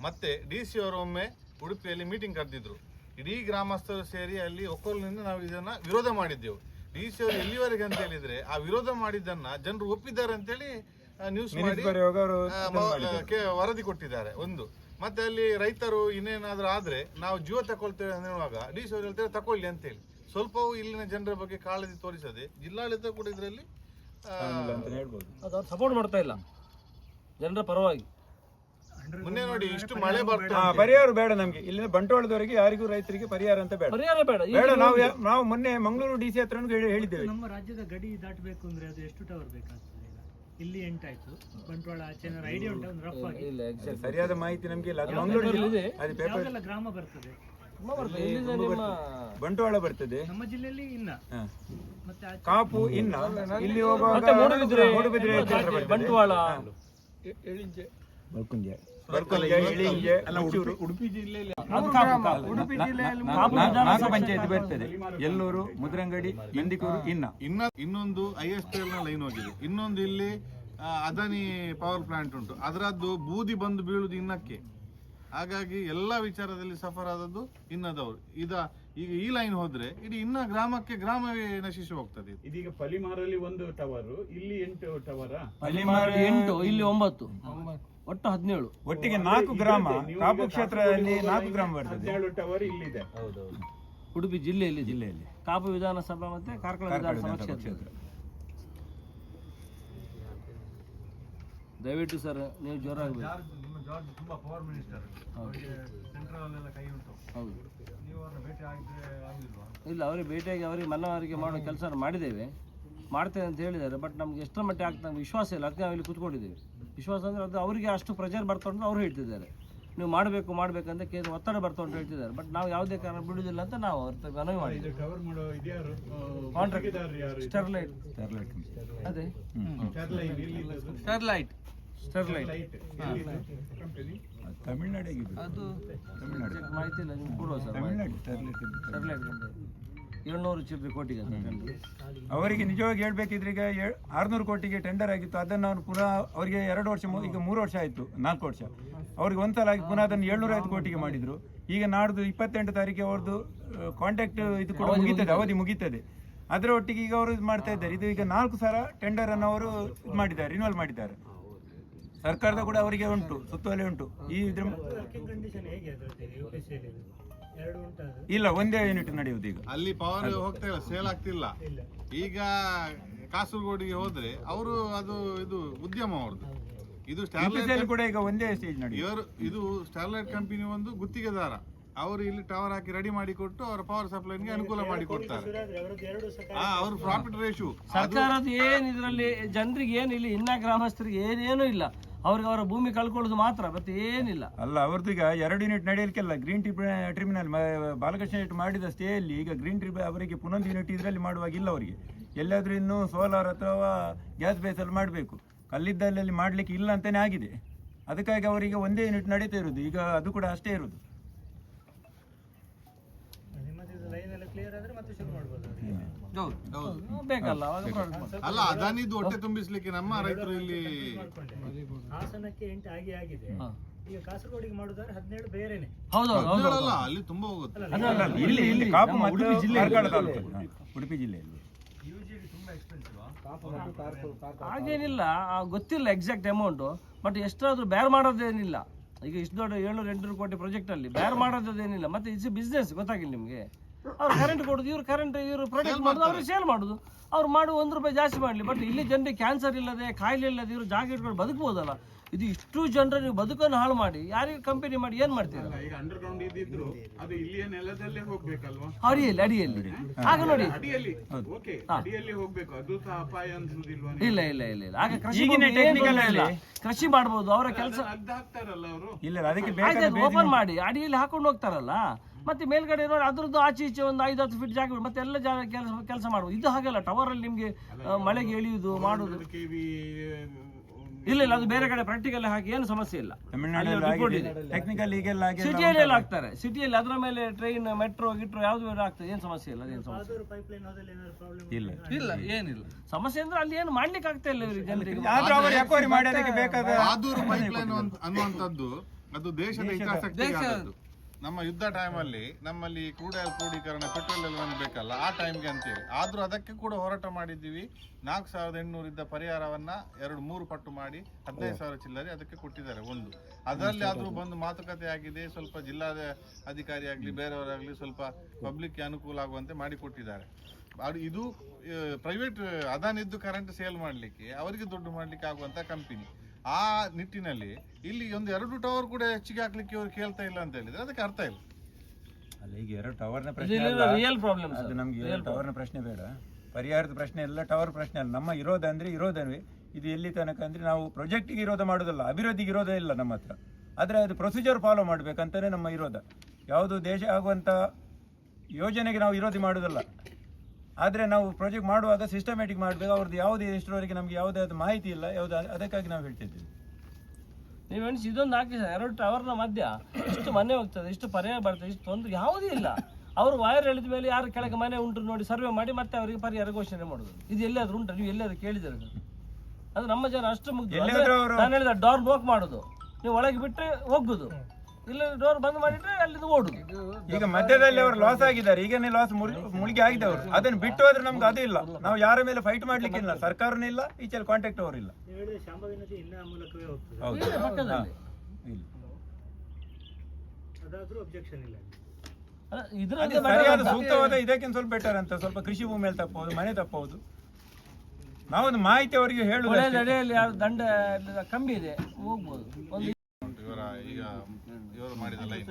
ಮತ್ತೆ ಡಿ ಸಿ ಅವರು ಒಮ್ಮೆ ಉಡುಪಿಯಲ್ಲಿ ಮೀಟಿಂಗ್ ಕರೆದಿದ್ರು. ಇಡೀ ಗ್ರಾಮಸ್ಥರು ಸೇರಿ ಅಲ್ಲಿ ಒಕ್ಕೊಲಿನಿಂದ ನಾವು ಇದನ್ನ ವಿರೋಧ ಮಾಡಿದ್ದೆವು. ಡಿ ಸಿ ಅವರು ಎಲ್ಲಿವರೆಗೆ ಅಂತ ಹೇಳಿದ್ರೆ ಆ ವಿರೋಧ ಮಾಡಿದ್ದನ್ನ ಜನರು ಒಪ್ಪಿದ್ದಾರೆ ಅಂತೇಳಿ ನ್ಯೂಸ್ ಮಾಡಿ ವರದಿ ಕೊಟ್ಟಿದ್ದಾರೆ ಒಂದು. ಮತ್ತೆ ಅಲ್ಲಿ ರೈತರು ಇನ್ನೇನಾದ್ರೂ ಆದ್ರೆ ನಾವು ಜೀವ ತಕೊಳ್ತೇವೆ ಅಂತ ಹೇಳುವಾಗ ಡಿ ಸಿ ಅವರು ಹೇಳ್ತಾರೆ ತಕೊಳ್ಳಿ ಅಂತೇಳಿ ಸ್ವಲ್ಪವೂ ಇಲ್ಲಿನ ಜನರ ಬಗ್ಗೆ ಕಾಳಜಿ ತೋರಿಸದೆ ಜಿಲ್ಲಾಡಳಿತ ಕೂಡ ಇದರಲ್ಲಿ ಸಪೋರ್ಟ್ ಮಾಡ್ತಾ ಇಲ್ಲ. ಜನರ ಪರವಾಗಿ. ಮೊನ್ನೆ ನೋಡಿ ಇಷ್ಟು ಮಳೆ ಬರ್ತಾ ಪರಿಹಾರ ಬೇಡ ನಮ್ಗೆ. ಇಲ್ಲಿ ಬಂಟ್ವಾಳದವರೆಗೆ ಯಾರಿಗೂ ರೈತರಿಗೆ ಪರಿಹಾರ ಅಂತ ಬೇಡ. ಪರಿಹಾರ ಬೇಡ. ಬೇಡ ನಾವು ನಾವು ಮೊನ್ನೆ ಮಂಗಳೂರು ಡಿ ಸಿ ಹತ್ರ ಹೇಳಿದ್ದೇವೆ. ನಮ್ಮ ರಾಜ್ಯದ ಗಡಿ ದಾಟಬೇಕು ಅಂದ್ರೆ ಅದು ಎಷ್ಟು ಟವರ್ ಬೇಕಾಗ್ತದೆ ಇಲ್ಲಿ ಎಂಟಾಯ್ತು. ಬಂಟ್ವಾಳ ಆಚೆನಾರ ಐಡಿಯಾ ಉಂಟು? ಒಂದು ರಫ್ ಆಗಿ. ಇಲ್ಲ ಸರಿಯಾದ ಮಾಹಿತಿ ನಮ್ಗೆ ಇಲ್ಲ. ಅದು ಮಂಗಳೂರು ಅದು ಪೇಪರ್ ಗ್ರಾಮ ಬರ್ತದೆ? ಬಂಟ್ವಾಳ ಬರ್ತದೆ. ನಮ್ಮ ಜಿಲ್ಲೆಯಲ್ಲಿ ಇನ್ನ. ಮತ್ತೆ ಕಾಪು ಇನ್ನ. ಇಲ್ಲಿ ಹೋಗುವಾಗ ಬಂಟವಾಳ. ಮೂಡುಬಿದ್ರೆ ಬಂಟ್ವಾಳ. ಮುಚ್ಚೂರು ಉಡುಪಿ ಜಿಲ್ಲೆಯಲ್ಲಿ. ಉಡುಪಿ ಜಿಲ್ಲೆಯಲ್ಲಿ ಕಾಪು ನಾಲ್ಕು ಪಂಚಾಯತ್ ಬರ್ತದೆ. ಎಲ್ಲೂರು ಮುದ್ರಂಗಡಿ ಮಂದಿಕೂರು ಇನ್ನ. ಇನ್ನ ಇನ್ನೊಂದು ಐ ಎಸ್ ಪಿ ಎಲ್ನ ಲೈನ್ ಹೋಗಿದೆ. ಇನ್ನೊಂದು ಇಲ್ಲಿ ಅದಾನಿ ಪವರ್ ಪ್ಲಾಂಟ್ ಉಂಟು. ಅದರದ್ದು ಬೂದಿ ಬಂದು ಬೀಳುದು ಇನ್ನಕ್ಕೆ. ಹಾಗಾಗಿ ಎಲ್ಲ ವಿಚಾರದಲ್ಲಿ ಸಫರ್ ಆದದ್ದು ಇನ್ನದವರು. ಇದ ಈಗ ಈ ಲೈನ್ ಹೋದ್ರೆ ಇಡೀ ಇನ್ನ ಗ್ರಾಮಕ್ಕೆ ಗ್ರಾಮವೇ ನಶಿಸಿ ಹೋಗ್ತದೆ ಇದು. ಇದೀಗ ಪಲಿಮಾರಲ್ಲಿ ಒಂದು ಟವರ್ ಇಲ್ಲಿ ಎಂಟು ಟವರ್ ಪಲಿಮಾರ ಎಂಟು ಇಲ್ಲಿ ಒಂಬತ್ತು. ಒಟ್ಟು ಹದಿನೇಳು. ಒಟ್ಟಿಗೆ ನಾಲ್ಕು ಗ್ರಾಮ ಕಾಪು ಕ್ಷೇತ್ರದಲ್ಲಿ ನಾಲ್ಕು ಗ್ರಾಮ ಬರ್ತದೆ. ಹದಿನೇಳು ಟವರ್ ಇಲ್ಲಿದೆ. ಉಡುಪಿ ಜಿಲ್ಲೆಯಲ್ಲಿ ಜಿಲ್ಲೆಯಲ್ಲಿ. ಕಾಪು ವಿಧಾನಸಭಾ ಮತ್ತೆ ಕಾರ್ಕಳ ವಿಧಾನಸಭಾ ಕ್ಷೇತ್ರ. ದಯವಿಟ್ಟು ಸರ್ ನೀವು ಜ್ವರ ಆಗಬೇಕು ನಿಮ್ಮ ಜಾರ್ಜ್ ತುಂಬಾ ಪವರ್ ಮಿನಿಸ್ಟರ್. ಅವರಿಗೆ ಸೆಂಟ್ರಲ್ ಅಲ್ಲೆಲ್ಲ ಕೈ ಉಂಟು. ಹೌದು. ನೀವು ಅವ್ರನ್ನ ಭೇಟಿ ಆಗಿದ್ರೆ ಆಗಿಲ್ವಾ? ಇಲ್ಲ ಅವರಿಗೆ ಭೇಟಿಯಾಗಿ ಅವರಿಗೆ ಮನವರಿಕೆ ಮಾಡೋ ಕೆಲಸ ಮಾಡಿದ್ದೇವೆ. ಮಾಡ್ತೇವೆ ಅಂತ ಹೇಳಿದ್ದಾರೆ ಬಟ್ ನಮ್ಗೆ ಎಷ್ಟರ ಮಟ್ಟಿಗೆ ಆಗ್ತದೆ ನಮ್ಗೆ ವಿಶ್ವಾಸ ಇಲ್ಲ. ಅದಕ್ಕೆ ನಾವು ಇಲ್ಲಿ ಕೂತ್ಕೊಂಡಿದ್ದೀವಿ. ವಿಶ್ವಾಸ ಅಂದರೆ ಅದು ಅವರಿಗೆ ಅಷ್ಟು ಪ್ರೆಷರ್ ಬರ್ತಾ ಉಂಟು ಅವರು ಹೇಳ್ತಿದ್ದಾರೆ. ನೀವು ಮಾಡಬೇಕು ಮಾಡಬೇಕಂತ ಕೇಂದ್ರ ಒತ್ತಡ ಬರ್ತಾ ಉಂಟು ಹೇಳ್ತಿದ್ದಾರೆ. ಬಟ್ ನಾವು ಯಾವುದೇ ಕಾರಣ ಬಿಡುವುದಿಲ್ಲ ಅಂತ ನಾವು ಅವ್ರ ಮನವಿ ಮಾಡಿ ಟವರ್ ಮಾಡೋ ಇದ್ಯಾರು ಕಾಂಟ್ರಾಕ್ಟ್ ಯಾರು? ಯಾರು ಸ್ಟೆರ್ಲೈಟ್ ಸ್ಟೆರ್ಲೈಟ್ ಅದೇ. ಸ್ಟರ್ಲೈಟ್ ಸ್ಟರ್ಲೈಟ್ ಸ್ಟೆರ್ಲೈಟ್ ಕಂಪನಿ ಅದು ತಮಿಳ್ನಾಡಿಗೆ ಅದು ತಮಿಳ್ನಾಡು. ಮಾಹಿತಿ ಇಲ್ಲ ನಿಮ್ಗೆ ಕೊಡುವ ಸರ್ ತಮಿಳ್ನಾಡು ಸ್ಟೆರ್ಲೈಟ್ ಕಂಪನಿ. ಏಳ್ನೂರು ಚಿಲ್ಲರೆ ಕೋಟಿಗೆ ಟೆಂಡರ್. ಅವರಿಗೆ ನಿಜವಾಗಿ ಹೇಳ್ಬೇಕಿದ್ರೆ ಈಗ ಏಳ್- ಆರ್ನೂರು ಕೋಟಿಗೆ ಟೆಂಡರ್ ಆಗಿತ್ತು. ಅದನ್ನು ನಾನು ಪುನಃ ಅವರಿಗೆ ಎರಡು ವರ್ಷ ಮು- ಈಗ ಮೂರು ವರ್ಷ ಆಯಿತು ನಾಲ್ಕು ವರ್ಷ. ಅವ್ರಿಗೆ ಒಂದ್ಸಲ ಆಗಿ ಪುನಃ ಅದನ್ನು ಏಳ್ನೂರ ಐದು ಕೋಟಿಗೆ ಮಾಡಿದ್ರು. ಈಗ ನಾಡ್ದು ಇಪ್ಪತ್ತೆಂಟು ತಾರೀಕಿಗೆ ಅವ್ರದ್ದು ಕಾಂಟ್ಯಾಕ್ಟ್ ಇದು ಕೂಡ ಮುಗೀತದೆ ಅವಧಿ ಮುಗೀತದೆ. ಅದರ ಒಟ್ಟಿಗೆ ಈಗ ಅವರು ಇದು ಮಾಡ್ತಾ ಇದ್ದಾರೆ. ಇದು ಈಗ ನಾಲ್ಕು ಸಲ ಟೆಂಡರ್ ಅನ್ನು ಅವರು ಇದು ಮಾಡಿದ್ದಾರೆ ರಿನ್ಯೂವಲ್ ಮಾಡಿದ್ದಾರೆ. ಸರ್ಕಾರದ ಕೂಡ ಅವರಿಗೆ ಉಂಟು ಸುತ್ತೋಲೆ ಉಂಟು. ಈ ಇದ್ರ ಇಲ್ಲ ಒಂದೇ ಯೂನಿಟ್ ನಡೆಯುವುದು ಈಗ. ಅಲ್ಲಿ ಪವರ್ ಹೋಗ್ತಾ ಇಲ್ಲ ಸೇಲ್ ಆಗ್ತಿಲ್ಲ. ಈಗ ಕಾಸರಗೋಡಿಗೆ ಹೋದ್ರೆ ಅವರು ಅದು ಇದು ಉದ್ಯಮ ಅವ್ರದ್ದು. ಇದು ಸ್ಟಾರ್ಲೈಟ್ ಕೂಡ ಈಗ ಒಂದೇ ಸ್ಟೇಜ್ ಇವರು ಇದು ಸ್ಟಾರ್ಲೈಟ್ ಕಂಪನಿ ಒಂದು ಗುತ್ತಿಗೆದಾರ ಅವರು ಇಲ್ಲಿ ಟವರ್ ಹಾಕಿ ರೆಡಿ ಮಾಡಿ ಕೊಟ್ಟು ಅವರ ಪವರ್ ಸಪ್ಲೈಗೆ ಅನುಕೂಲ ಮಾಡಿ ಕೊಡ್ತಾರೆ. ಅವ್ರ ಪ್ರಾಫಿಟ್ ರೇಷು ಸರ್ಕಾರದ ಏನು ಇದರಲ್ಲಿ ಜನರಿಗೆ ಏನಿಲ್ಲ ಇನ್ನ ಗ್ರಾಮಸ್ಥರಿಗೆ ಏನೇನೂ ಇಲ್ಲ. ಅವ್ರಿಗೆ ಅವರ ಭೂಮಿ ಕಳ್ಕೊಳ್ಳೋದು ಮಾತ್ರ, ಮತ್ತೆ ಏನಿಲ್ಲ. ಅಲ್ಲ ಈಗ ಎರಡು ಯೂನಿಟ್ ನಡೆಯಲಿಕ್ಕೆಲ್ಲ ಗ್ರೀನ್ ಟ್ರಿಬ್ಯುನಲ್ ಬಾಲಕೃಷ್ಣ ಯೂನಿಟ್ ಮಾಡಿದ ಸ್ಟೇಯಲ್ಲಿ ಈಗ ಗ್ರೀನ್ ಟ್ರಿಬ್ ಅವರಿಗೆ ಪುನೊಂದು ಯೂನಿಟ್ ಇದರಲ್ಲಿ ಮಾಡುವಾಗಿಲ್ಲ ಅವರಿಗೆ. ಎಲ್ಲಾದರೂ ಇನ್ನು ಸೋಲಾರ್ ಅಥವಾ ಗ್ಯಾಸ್ ಬೇಸಲ್ಲಿ ಮಾಡಬೇಕು. ಕಲ್ಲಿದ್ದಲಲ್ಲಿ ಮಾಡಲಿಕ್ಕೆ ಇಲ್ಲ ಅಂತಲೇ ಆಗಿದೆ. ಅದಕ್ಕಾಗಿ ಅವರಿಗೆ ಒಂದೇ ಯೂನಿಟ್ ನಡೀತಾ ಇರೋದು ಈಗ ಅದು ಕೂಡ ಅಷ್ಟೇ ಇರೋದು ನಿಮ್ಮದು ಲೈನ್ ಎಲ್ಲ ಕ್ಲಿಯರ್ ಆದ್ರೆ ಮತ್ತೆ ಶುರು ಮಾಡ್ಬೋದು ಅವ್ರಿಗೆ. ಹೌದು ಬೇಕಲ್ಲ ಅವಾಗ product ಮಾಡ್ತಾರೆ. ಅಲ್ಲ ಅದಾನಿದ್ದು ಹೊಟ್ಟೆ ತುಂಬಿಸ್ಲಿಕ್ಕೆ ನಮ್ಮ ರೈತರು ಇಲ್ಲಿ ಹಾಸನಕ್ಕೆ ಎಂಟು ಆಗಿ ಆಗಿದೆ. ಈಗ ಕಾಸರಗೋಡಿಗೆ ಮಾಡುದಾದ್ರೆ ಹದಿನೇಳು ಬೇರೆನೆ. ಹೌದು ಹೌದು ಹೌದು. ಅಲ್ಲ ಅಲ್ಲಿ ತುಂಬಾ ಹೋಗುತ್ತೆ. ಅಲ್ಲ, ಅಲ್ಲ, ಅಲ್ಲ, ಇಲ್ಲಿ ಇಲ್ಲಿ ಕಾಪು ಉಡುಪಿ ಜಿಲ್ಲೆ ಜಿಲ್ಲೆಯಲ್ಲಿ. ಹಾಗೇನಿಲ್ಲ ಆ, ಗೊತ್ತಿಲ್ಲ ಎಕ್ಸಾಕ್ಟ್ ಅಮೌಂಟ್ ಬಟ್ ಎಷ್ಟಾದ್ರೂ ಬ್ಯಾರ್ ಮಾಡೋದೇನಿಲ್ಲ. ಈಗ ಇಷ್ಟು ದೊಡ್ಡ ಏಳ್ನೂರ ಎಂಟುನೂರು ಕೋಟಿ ಪ್ರಾಜೆಕ್ಟ್ ಅಲ್ಲಿ ಬೇರೆ ಮಾಡೋದೇನಿಲ್ಲ. ಮತ್ತೆ ಇಟ್ಸ್ ಬಿಸ್ನೆಸ್ ಗೊತ್ತಾಗಿಲ್ಲ ನಿಮಗೆ. ಅವ್ರು ಕರೆಂಟ್ ಕೊಡೋದು ಇವ್ರು ಕರೆಂಟ್ ಇವರು ಪ್ರೊಡಕ್ಟ್ ಮಾಡೋದು ಅವ್ರಿಗೆ ಸೇಲ್ ಮಾಡೋದು. ಅವ್ರು ಮಾಡಿ ಒಂದು ರೂಪಾಯಿ ಜಾಸ್ತಿ ಮಾಡಲಿ ಬಟ್ ಇಲ್ಲಿ ಜನರಿಗೆ ಕ್ಯಾನ್ಸರ್ ಇಲ್ಲದೆ ಕಾಯಿಲೆ ಇಲ್ಲದೆ ಇವರು ಜಾಗ ಇಟ್ಕೊಂಡು ಬದುಕ್ಬೋದಲ್ಲ? ಇದು ಇಷ್ಟು ಜನರ ನೀವು ಬದುಕನ್ನು ಹಾಳು ಮಾಡಿ ಯಾರಿಗೆ ಕಂಪನಿ ಮಾಡಿ ಏನು ಮಾಡ್ತೀರಾ? ಅಡಿಯಲ್ಲಿ. ಅಡಿಯಲ್ಲಿ ಆಗ ನೋಡಿ. ಅಡಿಯಲ್ಲಿ. ಓಕೆ ಅಡಿಯಲ್ಲಿ ಹೋಗ್ಬೇಕು ಅದು ಸಹ ಅಪಾಯ ಅನ್ಸುದಿಲ್ವಾ ಇಲ್ಲ ಇಲ್ಲ ಇಲ್ಲ ಇಲ್ಲ. ಆಗ ಕೃಷಿ ಇಲ್ಲ. ಕೃಷಿ ಮಾಡ್ಬೋದು ಅವರ ಕೆಲಸ ಅರ್ಧ ಹಾಕ್ತಾರಲ್ಲ ಅವರು? ಇಲ್ಲ ಅದಕ್ಕೆ ಓಪನ್ ಮಾಡಿ. ಅಡಿಯಲ್ಲಿ ಹಾಕೊಂಡು ಹೋಗ್ತಾರಲ್ಲ? ಮತ್ತೆ ಮೇಲ್ಗಡೆ ಇರೋರು ಅದ್ರದ್ದು ಆಚೆ ಈಚೆ ಒಂದು ಐದು ಹತ್ತು ಫೀಟ್ ಜಾಗ ಬಿಡು. ಮತ್ತೆ ಎಲ್ಲ ಜಾಗ ಕೆಲಸ ಕೆಲಸ ಮಾಡ್ಬೋದು ಇದು ಹಾಗಲ್ಲ. ಟವರ್ ಅಲ್ಲಿ ನಿಮ್ಗೆ ಮಳೆಗೆ ಎಳಿಯುದು ಮಾಡುದು ಕೆವಿ ಇಲ್ಲ ಇಲ್ಲ ಅದು ಬೇರೆ ಕಡೆ ಪ್ರಾಕ್ಟಿಕಲ್ ಹಾಕಿ ಏನು ಸಮಸ್ಯೆ ಇಲ್ಲ. ತಮಿಳುನಾಡಲ್ಲಿ report ಆಗಿದೆ ಟೆಕ್ನಿಕಲ್ ಈಗೆಲ್ಲ ಆಗಿ ಸಿಟಿಯಲ್ಲಿ ಎಲ್ಲ ಹಾಕ್ತಾರೆ ಸಿಟಿಯಲ್ಲಿ ಅದರ ಮೇಲೆ ಟ್ರೈನ್ ಮೆಟ್ರೋ ಗಿಟ್ರೋ ಯಾವ್ದು ಬೇರೆ ಆಗ್ತದೆ. ಏನು ಸಮಸ್ಯೆ ಇಲ್ಲ ಅದೇನು ಸಮಸ್ಯೆ ಯಾವ್ದಾದ್ರು ಪೈಪ್ ಲೈನ್ ಅದ್ರಲ್ಲಿ ಏನಾದ್ರು ಪ್ರಾಬ್ಲಮ್ ಇಲ್ಲ. ಇಲ್ಲ ಏನಿಲ್ಲ. ಸಮಸ್ಯೆ ಅಂದ್ರೆ ಅಲ್ಲಿ ಏನು ಮಾಡ್ಲಿಕ್ಕೆ ಆಗ್ತಾ ಇಲ್ಲ ಇವರಿಗೆ ಜನರಿಗೆ. ಆದ್ರೂ ಅವರು ಎಕ್ವೈರಿ ಮಾಡಿ ಅದಕ್ಕೆ ಬೇಕಾದ ಆದೂರು ಪೈಪ್ಲೈನ್ ಅನ್ನುವಂಥದ್ದು ಅದು ದೇಶದ ಹಿತಾಸಕ್ತಿಗೆ ಆದದ್ದು. ನಮ್ಮ ಯುದ್ಧ ಟೈಮಲ್ಲಿ ನಮ್ಮಲ್ಲಿ ಕ್ರೂಡ್ ಕ್ರೋಢೀಕರಣ ಪೆಟ್ರೋಲ್ ಎಲ್ಲ ನಮ್ಗೆ ಬೇಕಲ್ಲ, ಆ ಟೈಮ್ಗೆ ಅಂತೇಳಿ ಆದ್ರೂ ಅದಕ್ಕೆ ಕೂಡ ಹೋರಾಟ ಮಾಡಿದ್ದೀವಿ. ನಾಲ್ಕು ಸಾವಿರದ ಎಂಟುನೂರು ಇದ್ದ ಪರಿಹಾರವನ್ನ ಎರಡು, ಮೂರು ಪಟ್ಟು ಮಾಡಿ, ಹದಿನೈದು ಸಾವಿರ ಚಿಲ್ಲರೆ ಅದಕ್ಕೆ ಕೊಟ್ಟಿದ್ದಾರೆ, ಒಂದು. ಅದರಲ್ಲಿ ಆದ್ರೂ ಬಂದು ಮಾತುಕತೆ ಆಗಿದೆ, ಸ್ವಲ್ಪ ಜಿಲ್ಲಾ ಅಧಿಕಾರಿ ಆಗಲಿ ಬೇರೆಯವರಾಗಲಿ ಸ್ವಲ್ಪ ಪಬ್ಲಿಕ್ಗೆ ಅನುಕೂಲ ಆಗುವಂತೆ ಮಾಡಿಕೊಟ್ಟಿದ್ದಾರೆ ಅದು ಇದು ಪ್ರೈವೇಟ್ ಅದಾನಿದ್ದು ಕರೆಂಟ್ ಸೇಲ್ ಮಾಡಲಿಕ್ಕೆ, ಅವರಿಗೆ ದುಡ್ಡು ಮಾಡಲಿಕ್ಕೆ ಆಗುವಂತ ಕಂಪನಿ ಆ ನಿಟ್ಟಿನಲ್ಲಿ ಇಲ್ಲಿ ಒಂದು ಎರಡು ಟವರ್ ಕೂಡ ಹೆಚ್ಚಿಗೆ ಹಾಕ್ಲಿಕ್ಕೆ ಇವರು ಕೇಳ್ತಾ ಇಲ್ಲ ಅಂತ ಹೇಳಿದ್ರೆ ಅದಕ್ಕೆ ಅರ್ಥ ಇಲ್ಲ. ಅಲ್ಲ ಈಗ ಎರಡು ಟವರ್ನ ಪ್ರಶ್ನೆ ಅಲ್ಲ. ರಿಯಲ್ ಪ್ರಾಬ್ಲಮ್ ಅದು ನಮ್ಗೆ ಎರಡು ಟವರ್ನ ಪ್ರಶ್ನೆ ಬೇಡ. ಪರಿಹಾರದ ಪ್ರಶ್ನೆ ಎಲ್ಲ ಟವರ್ ಪ್ರಶ್ನೆ ಅಲ್ಲ. ನಮ್ಮ ಇರೋದಂದ್ರೆ ಇರೋದನ್ವೇ ಇದು ಎಲ್ಲಿ ತನಕ ಅಂದ್ರೆ ನಾವು ಪ್ರೊಜೆಕ್ಟಿಗೆ ವಿರೋಧ ಮಾಡೋದಲ್ಲ ಅಭಿವೃದ್ಧಿಗೆ ಇರೋದೇ ಇಲ್ಲ ನಮ್ಮ ಹತ್ರ. ಆದರೆ ಅದು ಪ್ರೊಸೀಜರ್ ಫಾಲೋ ಮಾಡ್ಬೇಕಂತಾನೆ ನಮ್ಮ ಇರೋದ. ಯಾವುದು ದೇಶ ಆಗುವಂಥ ಯೋಜನೆಗೆ ನಾವು ವಿರೋಧಿ ಮಾಡೋದಲ್ಲ. ಆದರೆ ನಾವು ಪ್ರಾಜೆಕ್ಟ್ ಮಾಡುವಾಗ ಸಿಸ್ಟಮ್ಯಾಟಿಕ್ ಮಾಡಬೇಕು. ಅವ್ರದ್ದು ಯಾವುದೇ ಇಷ್ಟರವರೆಗೆ ನಮಗೆ ಯಾವುದೇ ಅದು ಮಾಹಿತಿ ಇಲ್ಲ ಯಾವುದು ಅದಕ್ಕಾಗಿ ನಾವು ಹೇಳ್ತಿದ್ದೀವಿ. ನೀವು ಎಣಿಸಿ ಇದೊಂದು ಹಾಕಿ ಸರ್ ಎರಡು ಟವರ್ನ ಮಧ್ಯ ಇಷ್ಟು ಮನೆ ಹೋಗ್ತದೆ ಇಷ್ಟು ಪರಿಹಾರ ಬರ್ತದೆ ಇಷ್ಟು ತೊಂದರೆ ಯಾವುದೂ ಇಲ್ಲ. ಅವರು ವೈರ್ ಎಳೆದ ಮೇಲೆ ಯಾರು ಕೆಳಗೆ ಮನೆ ಉಂಟು ನೋಡಿ ಸರ್ವೆ ಮಾಡಿ ಮತ್ತೆ ಅವರಿಗೆ ಪರಿಹಾರ ಘೋಷಣೆ ಮಾಡೋದು. ಇದು ಎಲ್ಲಾದರೂ ಉಂಟು? ನೀವು ಎಲ್ಲಿಯಾದ್ರೂ ಸರ್? ಅದು ನಮ್ಮ ಜನ ಅಷ್ಟು ಮುಗ್ದು ನಾನು ಹೇಳಿದ ಡೋರ್ ಬ್ಲಾಕ್ ಮಾಡೋದು. ನೀವು ಒಳಗೆ ಬಿಟ್ಟರೆ ಹೋಗ್ಬೋದು. ಇಲ್ಲ ಡೋರ್ ಬಂದ್ ಮಾಡಿಟ್ರೆ ಅಲ್ಲಿಂದ ಓಡುದು. ಈಗ ಮಧ್ಯದಲ್ಲಿ ಅವರು ಲಾಸ್ ಆಗಿದ್ದಾರೆ. ಈಗನೇ ಲಾಸ್ ಮುಳುಗಿ ಆಗಿದೆ ಅವರು. ಅದನ್ನು ಬಿಟ್ಟು ಹೋದ್ರೆ ನಮ್ಗೆ ಅದು ಇಲ್ಲ. ನಾವು ಯಾರ ಮೇಲೆ ಫೈಟ್ ಮಾಡ್ಲಿಕ್ಕೆ ಇಲ್ಲ. ಸರ್ಕಾರನೂ ಇಲ್ಲ ಈಚೆಲ್ಲಿ ಕಾಂಟ್ಯಾಕ್ಟ್ ಅವರು ಇಲ್ಲ. ಸರಿಯಾದ ಸೂಕ್ತವಾದ ಇದಕ್ಕಿಂತ ಸ್ವಲ್ಪ ಬೆಟರ್ ಅಂತ. ಸ್ವಲ್ಪ ಕೃಷಿ ಭೂಮಿಯಲ್ಲಿ ತಪ್ಪಬಹುದು ಮನೆ ತಪ್ಪಬಹುದು ನಾವೊಂದು ಮಾಹಿತಿ ಅವರಿಗೆ ಹೇಳುದು ಹೊಳೆ ಅಷ್ಟೇ. ನಡೆಯಲ್ಲಿ ಯಾವ ದಂಡ ಕಮ್ಮಿ ಇದೆ ಹೋಗ್ಬೋದು. ಈಗ ಇವರು ಮಾಡಿದ ಲೈನ್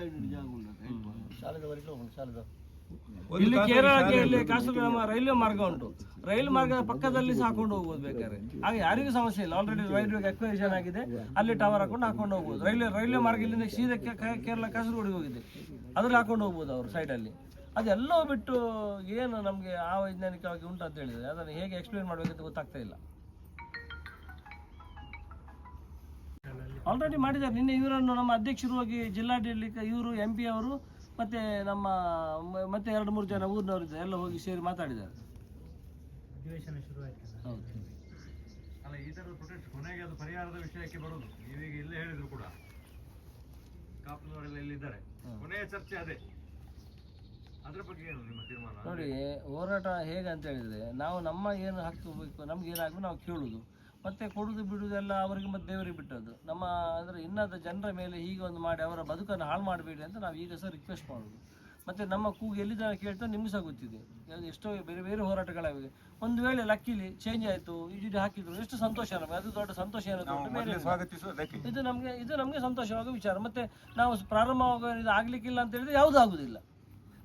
ಒಂದು ಇಲ್ಲಿ ಕೇರಳಕ್ಕೆ ಇಲ್ಲಿ. ಕಾಸರಗೋಡು ನಮ್ಮ ರೈಲ್ವೆ ಮಾರ್ಗ ಉಂಟು. ರೈಲು ಮಾರ್ಗದ ಪಕ್ಕದಲ್ಲಿ ಹಾಕೊಂಡು ಹೋಗ್ಬೋದು ಬೇಕಾದ್ರೆ. ಹಾಗೆ ಯಾರಿಗೂ ಸಮಸ್ಯೆ ಇಲ್ಲ. ಆಲ್ರೆಡಿ ರೈಲ್ವೆ ಎಕ್ವೇಷನ್ ಆಗಿದೆ. ಅಲ್ಲಿ ಟವರ್ ಹಾಕೊಂಡು ಹಾಕೊಂಡು ಹೋಗ್ಬೋದು. ರೈಲ್ವೆ ರೈಲ್ವೆ ಮಾರ್ಗ ಇಲ್ಲಿಂದ ಸೀದಾ ಕೆ- ಕೆ- ಕೇರಳ ಕಾಸರಗೋಡಿಗೆ ಹೋಗಿದೆ. ಅದ್ರಲ್ಲಿ ಹಾಕೊಂಡು ಹೋಗ್ಬೋದು ಅವರು ಸೈಡಲ್ಲಿ ಅದೆಲ್ಲೋ ಬಿಟ್ಟು ಏನು ನಮಗೆ ಆ ವೈಜ್ಞಾನಿಕವಾಗಿ ಉಂಟು ಅಂತ ಹೇಳಿದ್ರೆ ಅದನ್ನು ಹೇಗೆ ಎಕ್ಸ್ಪ್ಲೇನ್ ಮಾಡಬೇಕಂತ ಗೊತ್ತಾಗ್ತಾ ಇಲ್ಲ. ಆಲ್ರೆಡಿ ಮಾಡಿದ್ದಾರೆ. ನಿನ್ನೆ ಇವರನ್ನು ನಮ್ಮ ಅಧ್ಯಕ್ಷರು ಹೋಗಿ ಜಿಲ್ಲಾಡಳಿತ ಇವರು ಎಂ ಪಿ ಅವರು ಮತ್ತೆ ನಮ್ಮ ಮತ್ತೆ ಎರಡು ಮೂರು ಜನ ಊರಿನವರು ಇದ್ದಾರೆ ಎಲ್ಲ ಹೋಗಿ ಸೇರಿ ಮಾತಾಡಿದ್ದಾರೆ. ಅಧಿವೇಶನ ಶುರು ಹೌದು. ಅಲ್ಲ ಈ ತರದ ಪ್ರೊಟೆಸ್ಟ್ ಕೊನೆಗೆ ಅದು ಪರಿಹಾರದ ವಿಷಯಕ್ಕೆ ಬರೋದು. ನೀವೀಗ ಇಲ್ಲೇ ಹೇಳಿದ್ರು ಕೂಡ. ಕಾಪುನವರೆಲ್ಲ ಇಲ್ಲಿದ್ದಾರೆ. ಕೊನೆಯ ಚರ್ಚೆ ಅದೇ. ಅದ್ರ ಬಗ್ಗೆ ಏನು ನಿಮ್ಮ ತೀರ್ಮಾನ? ನೋಡಿ ಹೋರಾಟ ಹೇಗೆ ಅಂತ ಹೇಳಿದ್ರೆ ನಾವು ನಮ್ಮ ಏನು ಹಾಕಬೇಕು ನಮ್ಗೆ ಏನಾಗಬೇಕು ನಾವು ಕೇಳುದು. ಮತ್ತೆ ಕೊಡುದು ಬಿಡುವುದೆಲ್ಲ ಅವರಿಗೆ ಮತ್ತೆ ದೇವರಿಗೆ ಬಿಟ್ಟದ್ದು. ನಮ್ಮ ಅಂದರೆ ಇನ್ನದ ಜನರ ಮೇಲೆ ಹೀಗೆ ಒಂದು ಮಾಡಿ ಅವರ ಬದುಕನ್ನು ಹಾಳು ಮಾಡಬೇಡಿ ಅಂತ ನಾವು ಈಗ ಸಹ ರಿಕ್ವೆಸ್ಟ್ ಮಾಡೋದು. ಮತ್ತೆ ನಮ್ಮ ಕೂಗು ಎಲ್ಲಿ ಜನ ಕೇಳ್ತಾ ನಿಮ್ಗೆ ಸಹ ಗೊತ್ತಿದೆ. ಎಷ್ಟೋ ಬೇರೆ ಬೇರೆ ಹೋರಾಟಗಳಾಗಿವೆ. ಒಂದು ವೇಳೆ ಲಕ್ಕಿಲಿ ಚೇಂಜ್ ಆಯಿತು ಇಡಿ ಹಾಕಿದ್ರು ಎಷ್ಟು ಸಂತೋಷ ನಮಗೆ. ಅದು ದೊಡ್ಡ ಸಂತೋಷ ಏನಂತ ಇದು. ನಮಗೆ ಇದು ನಮಗೆ ಸಂತೋಷವಾಗುವ ವಿಚಾರ. ಮತ್ತೆ ನಾವು ಪ್ರಾರಂಭವಾಗ ಇದು ಆಗ್ಲಿಕ್ಕಿಲ್ಲ ಅಂತ ಹೇಳಿದ್ರೆ ಯಾವುದೂ ಆಗುದಿಲ್ಲ.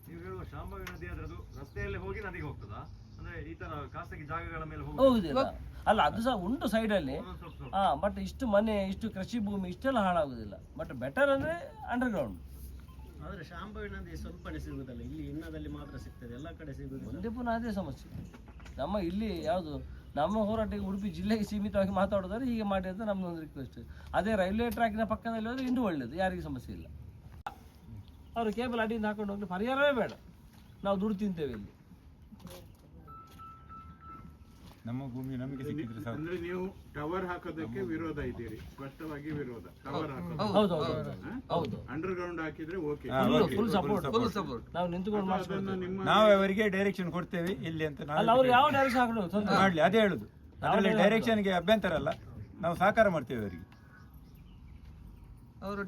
ನೀವು ಹೇಳುವ ಶಾಂಭವಿ ನದಿ ಅದ್ರದ್ದು ರಸ್ತೆಯಲ್ಲೇ ಹೋಗಿ ನದಿಗೆ ಹೋಗ್ತದಾ? ಅಂದ್ರೆ ಈ ತರ ಖಾಸಗಿ ಜಾಗಗಳ ಮೇಲೆ ಹೋಗಿ ಹೋಗುದಿಲ್ಲ. ಅಲ್ಲ ಅದು ಸಹ ಉಂಟು ಸೈಡಲ್ಲಿ ಹಾ ಬಟ್ ಇಷ್ಟು ಮನೆ ಇಷ್ಟು ಕೃಷಿ ಭೂಮಿ ಇಷ್ಟೆಲ್ಲ ಹಾಳಾಗುದಿಲ್ಲ. ಬಟ್ ಬೆಟರ್ ಅಂದ್ರೆ ಅಂಡರ್ಗ್ರೌಂಡ್ ಆದ್ರೆ ನದಿ ಸ್ವಲ್ಪನೇ ಸಿಗುದಲ್ಲ. ಇಲ್ಲಿ ಇನ್ನದಲ್ಲಿ ಮಾತ್ರ ಸಿಗ್ತದೆ. ಎಲ್ಲ ಕಡೆ ಸಿಗುದಿಲ್ಲ. ಒಂದೇ ಪುನಃ ಅದೇ ಸಮಸ್ಯೆ. ನಮ್ಮ ಇಲ್ಲಿ ಯಾವುದು ನಮ್ಮ ಹೋರಾಟಕ್ಕೆ ಉಡುಪಿ ಜಿಲ್ಲೆಗೆ ಸೀಮಿತವಾಗಿ ಮಾತಾಡೋದಾದ್ರೆ ಹೀಗೆ ಮಾಡಿ ಅಂತ ನಮ್ದು ಒಂದು ರಿಕ್ವೆಸ್ಟ್ ಅದೇ ರೈಲ್ವೆ ಟ್ರ್ಯಾಕಿನ ಪಕ್ಕದಲ್ಲಿ ಹೋದ್ರೆ ಇನ್ನೂ ಒಳ್ಳೇದು. ಯಾರಿಗೂ ಸಮಸ್ಯೆ ಇಲ್ಲ. ಅವರು ಕೇಬಲ್ ಅಡಿಯಿಂದ ಹಾಕೊಂಡು ಹೋಗ್ಲಿ. ಪರಿಹಾರವೇ ಬೇಡ. ನಾವು ದುಡ್ಡು ತಿಂತೇವೆ ಇಲ್ಲಿ. ನಮ್ಮ ಭೂಮಿ ನಮಗೆ ಸಿಕ್ಕಿದ್ರೆ ಸಾಕು. ಅಂದ್ರೆ ನೀವು ಟವರ್ ಹಾಕೋದಕ್ಕೆ ವಿರೋಧ ಇದ್ದೀರಿ. ಸ್ಪಷ್ಟವಾಗಿ ವಿರೋಧ. ಟವರ್ ಹಾಕೋದು. ಹೌದು. ಹೌದು ಹೌದು ಅಂಡರ್ ಗ್ರೌಂಡ್ ಹಾಕಿದ್ರೆ ಓಕೆ ಹಾ, full support full full support support. ನಾವು ನಿಂತ್ಕೊಂಡು ಅದನ್ನ ನಿಮ್ಮ ನಾವು ಅವರಿಗೆ ಡೈರೆಕ್ಷನ್ ಕೊಡ್ತೇವೆ ಇಲ್ಲಿ ಅಂತ ಅಲ್ಲ ನಾವು ಅವ್ರು ಯಾವ ಡೈರೆಕ್ಷನ್ ಹಾಕೊಂಡು ತೊಂದ್ರೆ ಮಾಡ್ಲಿ ಅದೇ ಹೇಳುದು. ಅದರಲ್ಲಿ ಡೈರೆಕ್ಷನ್ಗೆ ಅಭ್ಯಂತರ ಅಲ್ಲ. ನಾವು ಸಹಕಾರ ಮಾಡ್ತೇವೆ ಅವರಿಗೆ. ಅವರು